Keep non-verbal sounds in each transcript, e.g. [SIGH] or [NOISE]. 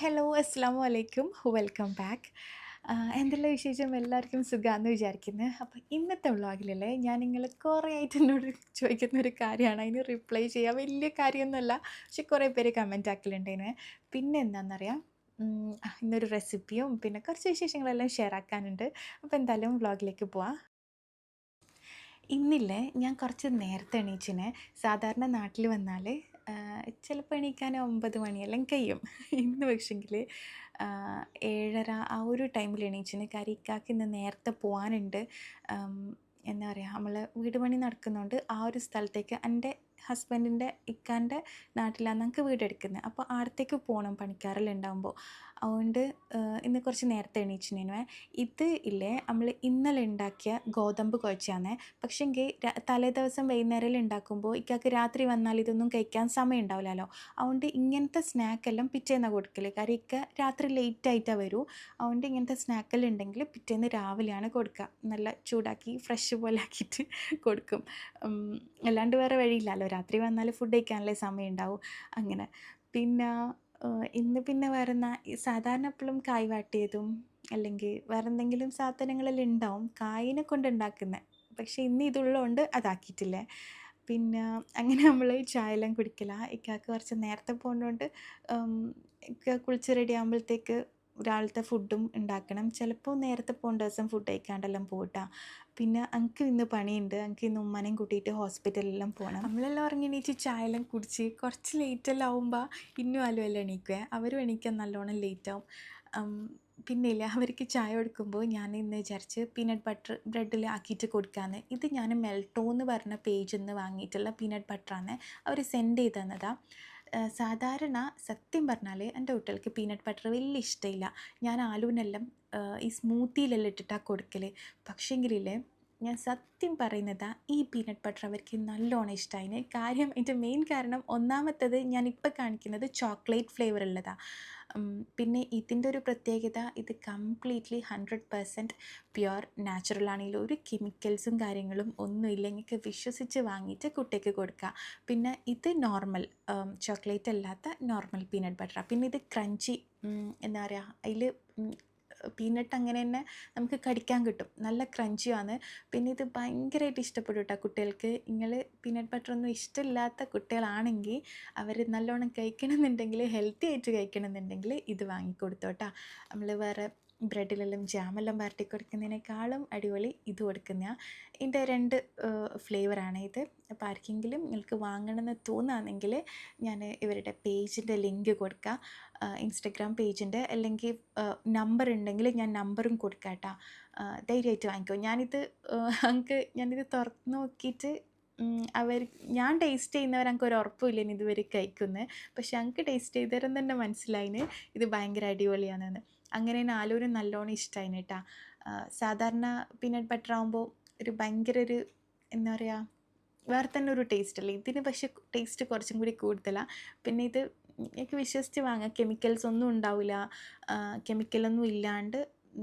Hello അസ്സാം വലൈക്കും welcome back എന്തെല്ലാം വിശേഷം? എല്ലാവർക്കും സുഖമാണെന്ന് വിചാരിക്കുന്നത് അപ്പോൾ ഇന്നത്തെ വ്ളോഗിലല്ലേ ഞാൻ നിങ്ങൾ കുറേ ആയിട്ട് എന്നോട് ചോദിക്കുന്ന ഒരു കാര്യമാണ്. അതിന് റിപ്ലൈ ചെയ്യാൻ വലിയ കാര്യമൊന്നുമല്ല. പക്ഷെ കുറേ പേര് കമന്റ് ആക്കലുണ്ടേനെ പിന്നെ എന്താണെന്നറിയാം ഇന്നൊരു റെസിപ്പിയും പിന്നെ കുറച്ച് വിശേഷങ്ങളെല്ലാം ഷെയർ ആക്കാനുണ്ട്. അപ്പോൾ എന്തായാലും വ്ളോഗിലേക്ക് പോവാം. ഇന്നില്ലേ ഞാൻ കുറച്ച് നേരത്തെ എണീച്ചിനെ. സാധാരണ നാട്ടിൽ വന്നാൽ ചിലപ്പോൾ എണീക്കാൻ ഒമ്പത് മണിയെല്ലാം കഴിയും. ഇന്ന് പക്ഷെങ്കിൽ ഏഴര ആ ഒരു ടൈമിൽ എണീച്ചിന്. കാര്യം ഇക്കാക്ക് ഇന്ന് നേരത്തെ പോകാനുണ്ട് എന്താ പറയുക നമ്മൾ വീട് പണി നടക്കുന്നുണ്ട് ആ ഒരു സ്ഥലത്തേക്ക് എന്റെ ഹസ്ബൻഡിന്റെ ഇക്കാന്റെ നാട്ടിലാണ് ഞങ്ങൾക്ക് വീടെടുക്കുന്നത് അപ്പോൾ ആടത്തേക്ക് പോകണം പണിക്കാരെല്ലാം ഉണ്ടാകുമ്പോൾ അതുകൊണ്ട് ഇന്ന് കുറച്ച് നേരത്തെ എണീച്ചിനേനുവേ ഇത് ഇല്ലേ നമ്മൾ ഇന്നലെ ഉണ്ടാക്കിയ ഗോതമ്പ് പക്ഷേ പക്ഷേങ്കിൽ തലേ ദിവസം വൈകുന്നേരം ഉണ്ടാക്കുമ്പോൾ ഇക്കാക്ക് രാത്രി വന്നാൽ ഇതൊന്നും കഴിക്കാൻ സമയം ഉണ്ടാവില്ലല്ലോ. അതുകൊണ്ട് ഇങ്ങനത്തെ സ്നാക്കെല്ലാം പിറ്റേന്ന് കൊടുക്കൽ കാര്യം ഇക്ക രാത്രി ലേറ്റ് ആയിട്ടാണ് വരൂ. അതുകൊണ്ട് ഇങ്ങനത്തെ സ്നാക്കെല്ലാം ഉണ്ടെങ്കിൽ പിറ്റേന്ന് രാവിലെയാണ് കൊടുക്കുക നല്ല ചൂടാക്കി ഫ്രഷ് പോലെ ആക്കിയിട്ട് കൊടുക്കും. അല്ലാണ്ട് വേറെ വഴിയില്ലല്ലോ. രാത്രി വന്നാൽ ഫുഡ് കഴിക്കാനല്ലേ സമയം ഉണ്ടാവും. അങ്ങനെ. പിന്നെ ഇന്ന് പിന്നെ വരുന്ന സാധാരണ എപ്പോഴും കായ് വാട്ടിയതും അല്ലെങ്കിൽ വേറെ എന്തെങ്കിലും സാധനങ്ങളെല്ലാം ഉണ്ടാവും കായിനെ കൊണ്ട് ഉണ്ടാക്കുന്നത് പക്ഷേ ഇന്ന് ഇതുള്ളതുകൊണ്ട് അതാക്കിയിട്ടില്ല. പിന്നെ അങ്ങനെ നമ്മൾ ചായ എല്ലാം കുടിക്കില്ല ഇക്കാക്ക് കുറച്ച് നേരത്തെ പോകുന്നതുകൊണ്ട് കുളിച്ച് റെഡി ആകുമ്പോഴത്തേക്ക് രാവിലത്തെ ഫുഡും ഉണ്ടാക്കണം ചിലപ്പോൾ നേരത്തെ പോകേണ്ട ദിവസം ഫുഡ് കഴിക്കാണ്ടെല്ലാം പോട്ടാ പിന്നെ എനിക്ക് ഇന്ന് പണിയുണ്ട്. എനിക്ക് ഇന്ന് ഉമ്മനെയും കൂട്ടിയിട്ട് ഹോസ്പിറ്റലിലെല്ലാം പോകണം നമ്മളെല്ലാം ഉറങ്ങി എണീച്ച് ചായ എല്ലാം കുടിച്ച് കുറച്ച് ലേറ്റെല്ലാം ആവുമ്പോൾ ഇന്നും ആലും എല്ലാം എണീക്കുക അവരും എണീക്കാൻ നല്ലോണം ലേറ്റ് ആവും ഉം, പിന്നെ ഇല്ല അവർക്ക് ചായ കൊടുക്കുമ്പോൾ ഞാൻ ഇന്ന് വിചാരിച്ച് പീനട്ട് ബട്ടർ ബ്രെഡിൽ ആക്കിയിട്ട് കൊടുക്കാമെന്ന് ഇത് ഞാൻ മെൽട്ടോ എന്ന് പറഞ്ഞ പേജിൽ നിന്ന് വാങ്ങിയിട്ടുള്ള പീനട്ട് ബട്ടറാണ് അവർ സെൻഡ് ചെയ്ത് തന്നതാണ് സാധാരണ സത്യം പറഞ്ഞാൽ എന്റെ കുട്ടികൾക്ക് പീനട്ട് ബട്ടർ വലിയ ഇഷ്ടമില്ല. ഞാൻ ആലുവിനെല്ലാം ഈ സ്മൂത്തിയിലെല്ലാം ഇട്ടിട്ടാണ് കൊടുക്കൽ പക്ഷേങ്കിലേ ഞാൻ സത്യം പറയുന്നത് ഈ പീനട്ട് ബട്ടർ അവർക്ക് നല്ലോണം ഇഷ്ടമായിന് കാര്യം എന്റെ മെയിൻ കാരണം ഒന്നാമത്തത് ഞാൻ ഇപ്പോൾ കാണിക്കുന്നത് ചോക്ലേറ്റ് ഫ്ലേവർ ഉള്ളതാണ് പിന്നെ ഇതിന്റെ ഒരു പ്രത്യേകത ഇത് completely hundred percent pure natural ആണെങ്കിലും ഒരു കെമിക്കൽസും കാര്യങ്ങളും ഒന്നും ഇല്ലെങ്കിൽ വിശ്വസിച്ച് വാങ്ങിയിട്ട് കുട്ടിക്ക് കൊടുക്കുക പിന്നെ ഇത് നോർമൽ ചോക്ലേറ്റ് അല്ലാത്ത നോർമൽ പീനട്ട് ബട്ടറാണ് പിന്നെ ഇത് ക്രഞ്ചി എന്താ പറയുക അതിൽ പീനട്ട് അങ്ങനെ തന്നെ നമുക്ക് കടിക്കാൻ കിട്ടും. നല്ല ക്രഞ്ചിയാണ് പിന്നെ ഇത് ഭയങ്കരമായിട്ട് ഇഷ്ടപ്പെടും കേട്ടോ കുട്ടികൾക്ക്. നിങ്ങൾ പീനട്ട് ബട്ടർ ഒന്നും ഇഷ്ടമില്ലാത്ത കുട്ടികളാണെങ്കിൽ അവർ നല്ലോണം കഴിക്കണമെന്നുണ്ടെങ്കിൽ ഹെൽത്തി ആയിട്ട് കഴിക്കണമെന്നുണ്ടെങ്കിൽ ഇത് വാങ്ങിക്കൊടുത്തോട്ടാ. നമ്മൾ വേറെ ബ്രെഡിലെല്ലാം ജാമെല്ലാം വരട്ടി കൊടുക്കുന്നതിനേക്കാളും അടിപൊളി ഇത് കൊടുക്കുന്ന ഇതിന്റെ രണ്ട് ഫ്ലേവറാണ് ഇത്. അപ്പോൾ ആർക്കെങ്കിലും നിങ്ങൾക്ക് വാങ്ങണമെന്ന് തോന്നുകയാണെങ്കിൽ ഞാൻ ഇവരുടെ പേജിന്റെ ലിങ്ക് കൊടുക്കാം. ഇൻസ്റ്റഗ്രാം പേജിന്റെ അല്ലെങ്കിൽ നമ്പർ ഉണ്ടെങ്കിൽ ഞാൻ നമ്പറും കൊടുക്കാം കേട്ടോ. ധൈര്യമായിട്ട് വാങ്ങിക്കോ. ഞാനിത് നമുക്ക് ഞാനിത് തുറന്ന് നോക്കിയിട്ട് അവർ ഞാൻ ടേസ്റ്റ് ചെയ്യുന്നവർ എനിക്ക് ഒരു ഉറപ്പില്ല ഇനി ഇതുവരെ കഴിക്കുന്നത് പക്ഷെ ഞങ്ങൾക്ക് ടേസ്റ്റ് ചെയ്തവരും തന്നെ മനസ്സിലായിന്. ഇത് ഭയങ്കര അടിപൊളിയാണെന്ന്. അങ്ങനെ നാലൂരും നല്ലോണം ഇഷ്ടമായിന് കേട്ടാ. സാധാരണ പീനട്ട് ബട്ടർ ആകുമ്പോൾ ഒരു ഭയങ്കര ഒരു എന്താ പറയുക വേറെ തന്നെ ഒരു ടേസ്റ്റ് അല്ലേ? ഇതിന് പക്ഷേ ടേസ്റ്റ് കുറച്ചും കൂടി കൂടുതലാണ് പിന്നെ ഇത് എനിക്ക് വിശ്വസിച്ച് വാങ്ങാം. കെമിക്കൽസ് ഒന്നും ഉണ്ടാവില്ല കെമിക്കലൊന്നും ഇല്ലാണ്ട്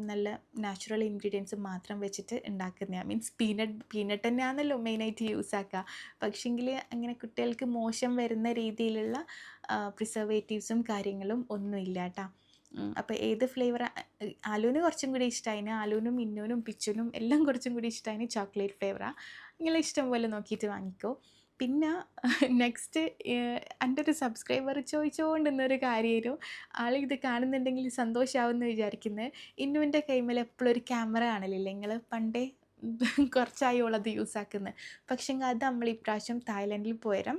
നല്ല നാച്ചുറൽ ഇൻഗ്രീഡിയൻസ് മാത്രം വെച്ചിട്ട് ഉണ്ടാക്കുന്നതാണ് മീൻസ് പീനട്ട് പീനട്ട് തന്നെയാണല്ലോ മെയിനായിട്ട് യൂസ് ആക്കുക പക്ഷെങ്കിൽ അങ്ങനെ കുട്ടികൾക്ക് മോശം വരുന്ന രീതിയിലുള്ള പ്രിസർവേറ്റീവ്സും കാര്യങ്ങളും ഒന്നും ഇല്ല കേട്ടോ അപ്പോൾ ഏത് ഫ്ലേവർ ആലൂന് കുറച്ചും കൂടി ഇഷ്ടമായിന് ആലൂനും മിന്നുവിനും പിച്ചുനും എല്ലാം കുറച്ചും കൂടി ഇഷ്ടമായിന് ചോക്ലേറ്റ് ഫ്ലേവറാണ് നിങ്ങളെ ഇഷ്ടം പോലെ നോക്കിയിട്ട് വാങ്ങിക്കോ. പിന്നെ [LAUGHS] നെക്സ്റ്റ് എന്റെ ഒരു സബ്സ്ക്രൈബർ ചോദിച്ചുകൊണ്ടിരുന്നൊരു കാര്യമായിരുന്നു ആൾ ഇത് കാണുന്നുണ്ടെങ്കിൽ സന്തോഷമാവുമെന്ന് വിചാരിക്കുന്നത് ഇന്നുവിന്റെ കൈമേൽ എപ്പോഴും ഒരു ക്യാമറ ആണല്ലേ നിങ്ങൾ പണ്ടേ [LAUGHS] കുറച്ചായി ഓളത് യൂസ് ആക്കുന്നത് പക്ഷേ അത് നമ്മൾ ഇപ്രാവശ്യം തായ്ലൻഡിൽ പോയരം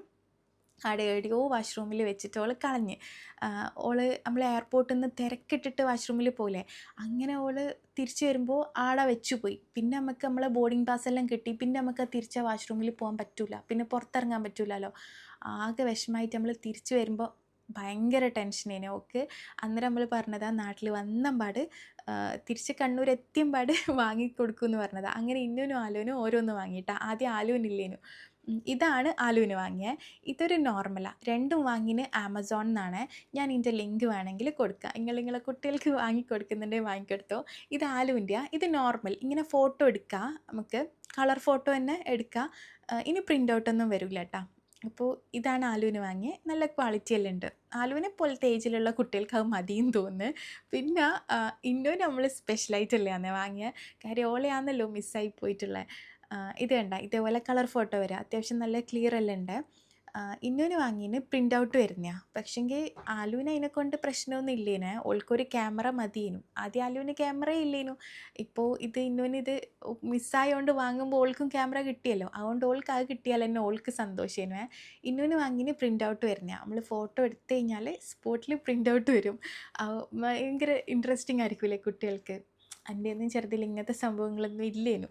അവിടെ എവിടെയോ വാഷ്റൂമിൽ വെച്ചിട്ട് ഓൾ കളഞ്ഞ്. ഓൾ നമ്മൾ എയർപോർട്ടിൽ നിന്ന് തിരക്കിട്ടിട്ട് വാഷ്റൂമിൽ പോലെ അങ്ങനെ ഓൾ തിരിച്ചു വരുമ്പോൾ ആടെ വെച്ചു പോയി. പിന്നെ നമുക്ക് നമ്മളെ ബോർഡിംഗ് പാസ് എല്ലാം കിട്ടി. പിന്നെ നമുക്ക് തിരിച്ച വാഷ്റൂമിൽ പോകാൻ പറ്റില്ല പിന്നെ പുറത്തിറങ്ങാൻ പറ്റില്ലല്ലോ ആകെ വിഷമമായിട്ട് നമ്മൾ തിരിച്ചു വരുമ്പോൾ ഭയങ്കര ടെൻഷനേനു. ഓക്ക് അന്നേരം നമ്മൾ പറഞ്ഞതാ നാട്ടിൽ വന്നമ്പാട് തിരിച്ച് കണ്ണൂർ എത്തിയമ്പാട് വാങ്ങിക്കൊടുക്കും എന്ന് പറഞ്ഞതാ. അങ്ങനെ ഇന്നൂനും ആലുവിനും ഓരോന്ന് വാങ്ങിയിട്ടാ. ആദ്യം ആലുവിനില്ലേനു. ഇതാണ് ആലുവിന് വാങ്ങിയത് ഇതൊരു നോർമലാണ് രണ്ടും വാങ്ങിന് ആമസോൺ നിന്നാണ് ഞാൻ ഇതിന്റെ ലിങ്ക് വേണമെങ്കിൽ കൊടുക്കാം. നിങ്ങൾ നിങ്ങളെ കുട്ടികൾക്ക് വാങ്ങിക്കൊടുക്കുന്നുണ്ടെങ്കിൽ വാങ്ങിക്കൊടുത്തോ. ഇത് ആലുവിന്റെ ഇത് നോർമൽ. ഇങ്ങനെ ഫോട്ടോ എടുക്കുക നമുക്ക് കളർ ഫോട്ടോ തന്നെ എടുക്കുക ഇനി പ്രിന്റ് ഔട്ടൊന്നും വരില്ല കേട്ടോ. അപ്പോൾ ഇതാണ് ആലുവിന് വാങ്ങിയത് നല്ല ക്വാളിറ്റി എല്ലാം ഉണ്ട്. ആലുവിനെ പോലത്തെ ഏജിലുള്ള കുട്ടികൾക്ക് അത് മതിയെന്ന് തോന്നുന്നു. പിന്നെ ഇന്നോ നമ്മൾ സ്പെഷ്യലായിട്ടല്ലേ അന്നേ വാങ്ങിയത് കാര്യം ഓളയാണെന്നല്ലോ മിസ്സായി പോയിട്ടുള്ളത് ഇത് കണ്ട. ഇതേപോലെ കളർ ഫോട്ടോ വരിക അത്യാവശ്യം നല്ല ക്ലിയർ എല്ലാം ഉണ്ട് ഇന്നൊന്ന് വാങ്ങിന്. പ്രിന്റ് ഔട്ട് വരുന്നതാണ് പക്ഷെങ്കിൽ ആലുവിന് അതിനെക്കൊണ്ട് പ്രശ്നമൊന്നും ഇല്ലേനെ. ഓൾക്കൊരു ക്യാമറ മതിയേനു. ആദ്യം ആലുവിന് ക്യാമറ ഇല്ലേനു. ഇപ്പോൾ ഇത് ഇന്നൊന്ന് ഇത് മിസ്സായതുകൊണ്ട് വാങ്ങുമ്പോൾ ഓൾക്കും ക്യാമറ കിട്ടിയല്ലോ. അതുകൊണ്ട് ഓൾക്ക് അത് കിട്ടിയാൽ തന്നെ ഓൾക്ക് സന്തോഷേനു. ഇന്നൊന്ന് വാങ്ങിന് പ്രിന്റ് ഔട്ട് വരുന്ന നമ്മൾ ഫോട്ടോ എടുത്തു കഴിഞ്ഞാൽ സ്പോട്ടിൽ പ്രിന്റ് ഔട്ട് വരും. ഭയങ്കര ഇൻട്രസ്റ്റിംഗ് ആയിരിക്കില്ലേ കുട്ടികൾക്ക്? എന്റെ ഒന്നും ചെറുതിൽ ഇങ്ങനത്തെ സംഭവങ്ങളൊന്നും ഇല്ലേനു.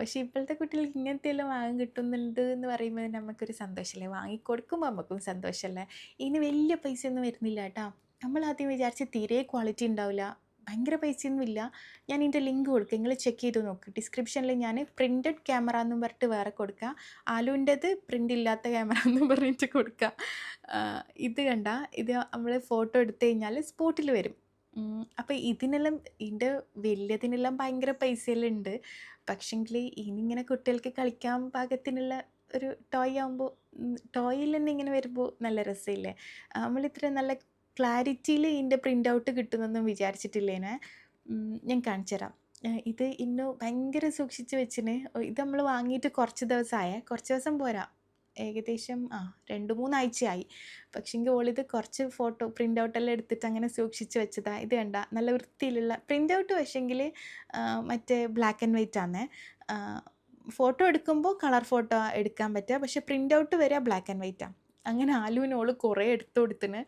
പക്ഷേ ഇപ്പോഴത്തെ കുട്ടികൾക്ക് ഇങ്ങനത്തെ എല്ലാം വാങ്ങി കിട്ടുന്നുണ്ട് എന്ന് പറയുമ്പോൾ നമുക്കൊരു സന്തോഷമല്ലേ വാങ്ങിക്കൊടുക്കുമ്പോൾ നമുക്കും സന്തോഷമല്ലേ ഇതിന് വലിയ പൈസ ഒന്നും വരുന്നില്ല കേട്ടോ. നമ്മൾ ആദ്യം വിചാരിച്ച് തീരെ ക്വാളിറ്റി ഉണ്ടാവില്ല. ഭയങ്കര പൈസയൊന്നും ഇല്ല. ഞാൻ ഇതിന്റെ ലിങ്ക് കൊടുക്കുക നിങ്ങൾ ചെക്ക് ചെയ്ത് നോക്ക്. ഡിസ്ക്രിപ്ഷനിൽ ഞാൻ പ്രിന്റഡ് ക്യാമറ എന്നും പറഞ്ഞിട്ട് വേറെ കൊടുക്കുക ആലുവിന്റെത് പ്രിന്റ് ഇല്ലാത്ത ക്യാമറ [LAUGHS] എന്നും പറഞ്ഞിട്ട് കൊടുക്കുക ഇത് കണ്ട. ഇത് നമ്മൾ ഫോട്ടോ എടുത്തു കഴിഞ്ഞാൽ സ്പോട്ടിൽ വരും. അപ്പോൾ ഇതിനെല്ലാം ഇതിന്റെ വലിയതിനെല്ലാം ഭയങ്കര പൈസയെല്ലാം ഉണ്ട് പക്ഷെങ്കിൽ ഇനിയിങ്ങനെ കുട്ടികൾക്ക് കളിക്കാൻ പാകത്തിനുള്ള ഒരു ടോയ് ആകുമ്പോൾ ടോയിൽ തന്നെ ഇങ്ങനെ വരുമ്പോൾ നല്ല രസമില്ലേ നമ്മൾ ഇത്ര നല്ല ക്ലാരിറ്റിയിൽ ഇതിന്റെ പ്രിന്റ് ഔട്ട് കിട്ടുമെന്നൊന്നും വിചാരിച്ചിട്ടില്ലേനെ? ഞാൻ കാണിച്ചു തരാം ഇത് ഇന്നു ഭയങ്കര സൂക്ഷിച്ച് വെച്ചിന്. ഇത് നമ്മൾ വാങ്ങിയിട്ട് കുറച്ച് ദിവസമായ കുറച്ച് ദിവസം പോരാ. ഏകദേശം ആ രണ്ട് മൂന്നാഴ്ചയായി. പക്ഷേങ്കിൽ ഓളിത് കുറച്ച് ഫോട്ടോ പ്രിന്റ് ഔട്ടെല്ലാം എടുത്തിട്ട് അങ്ങനെ സൂക്ഷിച്ച് വെച്ചതാ. ഇത് കണ്ട നല്ല വൃത്തിയിലുള്ള പ്രിന്റ് ഔട്ട് പക്ഷേങ്കിൽ മറ്റേ ബ്ലാക്ക് ആൻഡ് വൈറ്റ് ആണ് ഫോട്ടോ എടുക്കുമ്പോൾ കളർ ഫോട്ടോ എടുക്കാൻ പറ്റുക. പക്ഷേ പ്രിന്റ് ഔട്ട് വരിക ബ്ലാക്ക് ആൻഡ് വൈറ്റാണ് അങ്ങനെ ആലുവിനോൾ കുറേ എടുത്തു കൊടുത്തിന്.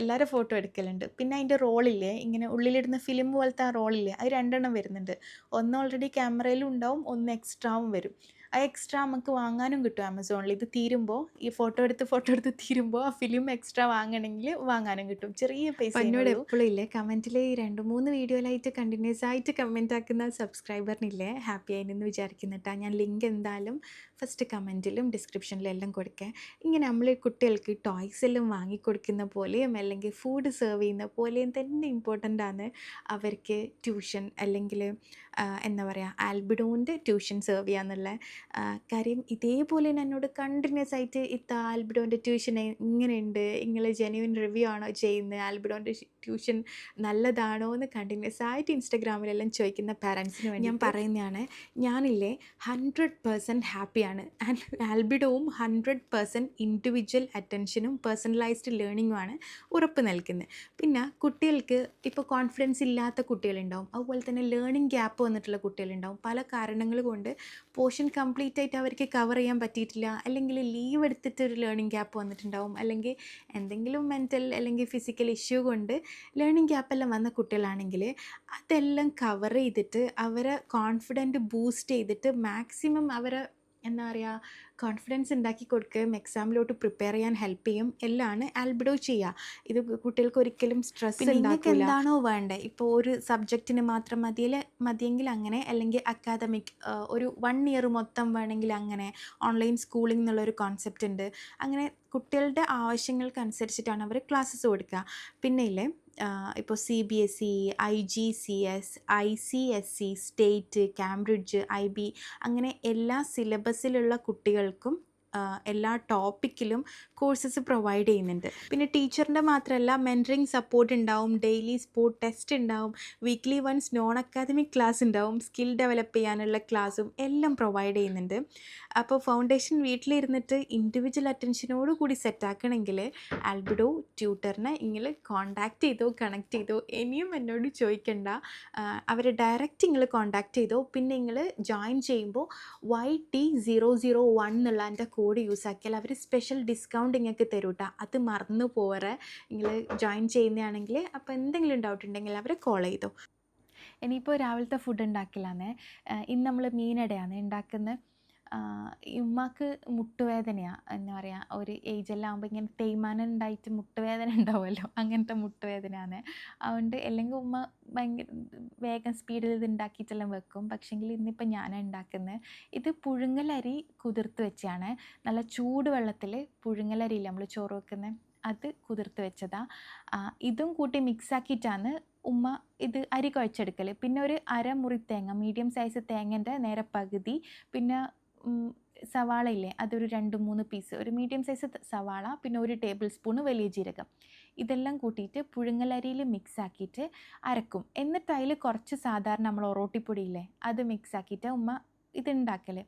എല്ലാവരും ഫോട്ടോ എടുക്കലുണ്ട്. പിന്നെ അതിന്റെ റോളില്ലേ ഇങ്ങനെ ഉള്ളിലിടുന്ന ഫിലിം പോലത്തെ ആ റോളില്ലേ അത് രണ്ടെണ്ണം വരുന്നുണ്ട്. ഒന്ന് ഓൾറെഡി ക്യാമറയിലും ഉണ്ടാവും ഒന്ന് എക്സ്ട്രാവും വരും. എക്സ്ട്രാ നമുക്ക് വാങ്ങാനും കിട്ടും ആമസോണിൽ ഇത് തീരുമ്പോൾ ഈ ഫോട്ടോ എടുത്ത് ഫോട്ടോ എടുത്ത് തീരുമ്പോൾ ആ ഫിലിം എക്സ്ട്രാ വാങ്ങണമെങ്കിൽ വാങ്ങാനും കിട്ടും. ചെറിയ പൈസ എന്നോട് എപ്പോഴും ഇല്ലേ കമന്റിൽ ഈ രണ്ട് മൂന്ന് വീഡിയോയിലായിട്ട് കണ്ടിന്യൂസ് ആയിട്ട് കമന്റ് ആക്കുന്ന സബ്സ്ക്രൈബറിനില്ലേ ഹാപ്പി ആയിരുന്നു വിചാരിക്കുന്നിട്ടാ. ഞാൻ ലിങ്ക് എന്തായാലും ഫസ്റ്റ് കമന്റിലും ഡിസ്ക്രിപ്ഷനിലും എല്ലാം കൊടുക്കുക ഇങ്ങനെ നമ്മൾ കുട്ടികൾക്ക് ടോയ്സ് എല്ലാം വാങ്ങിക്കൊടുക്കുന്ന പോലെയും അല്ലെങ്കിൽ ഫുഡ് സെർവ് ചെയ്യുന്ന പോലെയും തന്നെ ഇമ്പോർട്ടന്റ് ആണ് അവർക്ക് ട്യൂഷൻ അല്ലെങ്കിൽ എന്താ പറയുക ആൽബിഡോന്റെ ട്യൂഷൻ സെർവ് ചെയ്യാന്നുള്ള കാര്യം ഇതേപോലെ തന്നെ എന്നോട് കണ്ടിന്യൂസ് ആയിട്ട് ഇത്ത ആൽബിഡോന്റെ ട്യൂഷൻ ഇങ്ങനെയുണ്ട് നിങ്ങൾ ജെന്യൂൻ റിവ്യൂ ആണോ ചെയ്യുന്നത് ആൽബിഡോന്റെ ട്യൂഷൻ നല്ലതാണോ എന്ന് കണ്ടിന്യൂസ് ആയിട്ട് ഇൻസ്റ്റഗ്രാമിലെല്ലാം ചോദിക്കുന്ന പാരൻസിന് വേണ്ടി ഞാൻ പറയുന്നതാണ് ഞാനില്ലേ ഹൺഡ്രഡ് പേഴ്സന്റ് ഹാപ്പിയാണ് ആൻഡ് ആൽബിഡോവും ഹൺഡ്രഡ് പേഴ്സന്റ് ഇൻഡിവിജ്വൽ അറ്റൻഷനും പേഴ്സണലൈസ്ഡ് ലേണിങ്ങുമാണ് ഉറപ്പ് നൽകുന്നത്. പിന്നെ കുട്ടികൾക്ക് ഇപ്പോൾ കോൺഫിഡൻസ് ഇല്ലാത്ത കുട്ടികളുണ്ടാവും അതുപോലെ തന്നെ ലേണിംഗ് ഗ്യാപ്പ് വന്നിട്ടുള്ള കുട്ടികളുണ്ടാവും. പല കാരണങ്ങൾ കൊണ്ട് പോർഷൻ കംപ്ലീറ്റ് ആയിട്ട് അവർക്ക് കവർ ചെയ്യാൻ പറ്റിയിട്ടില്ല. അല്ലെങ്കിൽ ലീവ് എടുത്തിട്ട് ഒരു ലേണിംഗ് ഗ്യാപ്പ് വന്നിട്ടുണ്ടാവും. അല്ലെങ്കിൽ എന്തെങ്കിലും മെന്റൽ അല്ലെങ്കിൽ ഫിസിക്കൽ ഇഷ്യൂ കൊണ്ട് ലേണിംഗ് ഗ്യാപ്പെല്ലാം വന്ന കുട്ടികളാണെങ്കിൽ അതെല്ലാം കവർ ചെയ്തിട്ട് അവരെ കോൺഫിഡന്റ് ബൂസ്റ്റ് ചെയ്തിട്ട് മാക്സിമം അവരെ എന്താ പറയുക കോൺഫിഡൻസ് ഉണ്ടാക്കി കൊടുക്കുകയും എക്സാമിലോട്ട് പ്രിപ്പയർ ചെയ്യാൻ ഹെൽപ്പ് ചെയ്യും. എല്ലാം ആൽബിഡോ ചെയ്യുക ഇത് കുട്ടികൾക്ക് ഒരിക്കലും സ്ട്രെസ് നിങ്ങൾക്ക് എന്താണോ വേണ്ടത് ഇപ്പോൾ ഒരു സബ്ജക്റ്റിന് മാത്രം മതിയിൽ മതിയെങ്കിൽ അങ്ങനെ അല്ലെങ്കിൽ അക്കാദമിക് ഒരു വൺ ഇയർ മൊത്തം വേണമെങ്കിൽ അങ്ങനെ ഓൺലൈൻ സ്കൂളിംഗ് എന്നുള്ളൊരു കോൺസെപ്റ്റ് ഉണ്ട് അങ്ങനെ കുട്ടികളുടെ ആവശ്യങ്ങൾക്കനുസരിച്ചിട്ടാണ് അവർ ക്ലാസ്സസ് കൊടുക്കുക പിന്നെ ഇല്ലേ ഇപ്പോൾ C B S E I G C S I C S C state Cambridge I B അങ്ങനെ എല്ലാ സിലബസിലുള്ള കുട്ടികൾക്കും എല്ലാ ടോപ്പിക്കിലും കോഴ്സസ് പ്രൊവൈഡ് ചെയ്യുന്നുണ്ട്. പിന്നെ ടീച്ചറിന്റെ മാത്രമല്ല മെന്ററിങ് സപ്പോർട്ട് ഉണ്ടാവും ഡെയിലി സ്പോർട്ട് ടെസ്റ്റ് ഉണ്ടാവും weekly once non academic class ഉണ്ടാവും സ്കിൽ ഡെവലപ്പ് ചെയ്യാനുള്ള ക്ലാസ്സും എല്ലാം പ്രൊവൈഡ് ചെയ്യുന്നുണ്ട്. അപ്പോൾ ഫൗണ്ടേഷൻ വീട്ടിലിരുന്നിട്ട് ഇൻഡിവിജ്വൽ അറ്റൻഷനോട് കൂടി സെറ്റാക്കണമെങ്കിൽ ആൽബിഡോ ട്യൂട്ടറിനെ നിങ്ങൾ കോണ്ടാക്ട് ചെയ്തോ കണക്ട് ചെയ്തോ ഇനിയും എന്നോട് ചോദിക്കണ്ട. അവരെ ഡയറക്റ്റ് നിങ്ങൾ കോണ്ടാക്ട് ചെയ്തോ പിന്നെ നിങ്ങൾ ജോയിൻ ചെയ്യുമ്പോൾ Y T zero zero one എന്നുള്ള എന്റെ കോഡ് യൂസ് ആക്കിയാൽ അവർ സ്പെഷ്യൽ ഡിസ്കൗണ്ട് നിങ്ങൾക്ക് തരും കേട്ടോ അത് മറന്നു പോരെ നിങ്ങൾ ജോയിൻ ചെയ്യുന്നതാണെങ്കിൽ അപ്പോൾ എന്തെങ്കിലും ഡൗട്ട് ഉണ്ടെങ്കിൽ അവരെ കോൾ ചെയ്തോ. ഇനിയിപ്പോൾ രാവിലത്തെ ഫുഡ് ഉണ്ടാക്കില്ലാന്നേ ഇന്ന് നമ്മൾ മീനടയാണ് ഉണ്ടാക്കുന്നത് ഉമ്മാക്ക് മുട്ടുവേദനയാണ് എന്താ പറയുക ഒരു ഏജെല്ലാം ആകുമ്പോൾ ഇങ്ങനെ തേയ്മാനം ഉണ്ടായിട്ട് മുട്ടുവേദന ഉണ്ടാവുമല്ലോ. അങ്ങനത്തെ മുട്ടുവേദനയാണ്. അതുകൊണ്ട് അല്ലെങ്കിൽ ഉമ്മ ഭയങ്കര വേഗം സ്പീഡിൽ ഇത് ഉണ്ടാക്കിയിട്ടെല്ലാം വെക്കും. പക്ഷേങ്കിൽ ഇന്നിപ്പോൾ ഞാനാണ് ഉണ്ടാക്കുന്നത് ഇത് പുഴുങ്ങലരി കുതിർത്ത് വെച്ചാണ് നല്ല ചൂട് വെള്ളത്തിൽ പുഴുങ്ങലരിയില്ല നമ്മൾ ചോറ് വെക്കുന്നത് അത് കുതിർത്ത് വെച്ചതാണ് ഇതും കൂട്ടി മിക്സ് ആക്കിയിട്ടാണ് ഉമ്മ ഇത് അരി കുഴച്ചെടുക്കൽ പിന്നെ ഒരു അര മുറി തേങ്ങ മീഡിയം സൈസ് തേങ്ങന്റെ നേരെ പകുതി. പിന്നെ സവാള ഇല്ലേ? അതൊരു രണ്ട് മൂന്ന് പീസ് ഒരു മീഡിയം സൈസ് സവാള പിന്നെ ഒരു ടേബിൾ സ്പൂണ് വലിയ ജീരകം. ഇതെല്ലാം കൂട്ടിയിട്ട് പുഴുങ്ങലരിയിൽ മിക്സ് ആക്കിയിട്ട് അരക്കും. എന്നിട്ട് അതിൽ കുറച്ച് സാധാരണ നമ്മൾ ഒറോട്ടിപ്പൊടിയില്ലേ അത് മിക്സ് ആക്കിയിട്ട് ഉമ്മ ഇതുണ്ടാക്കൽ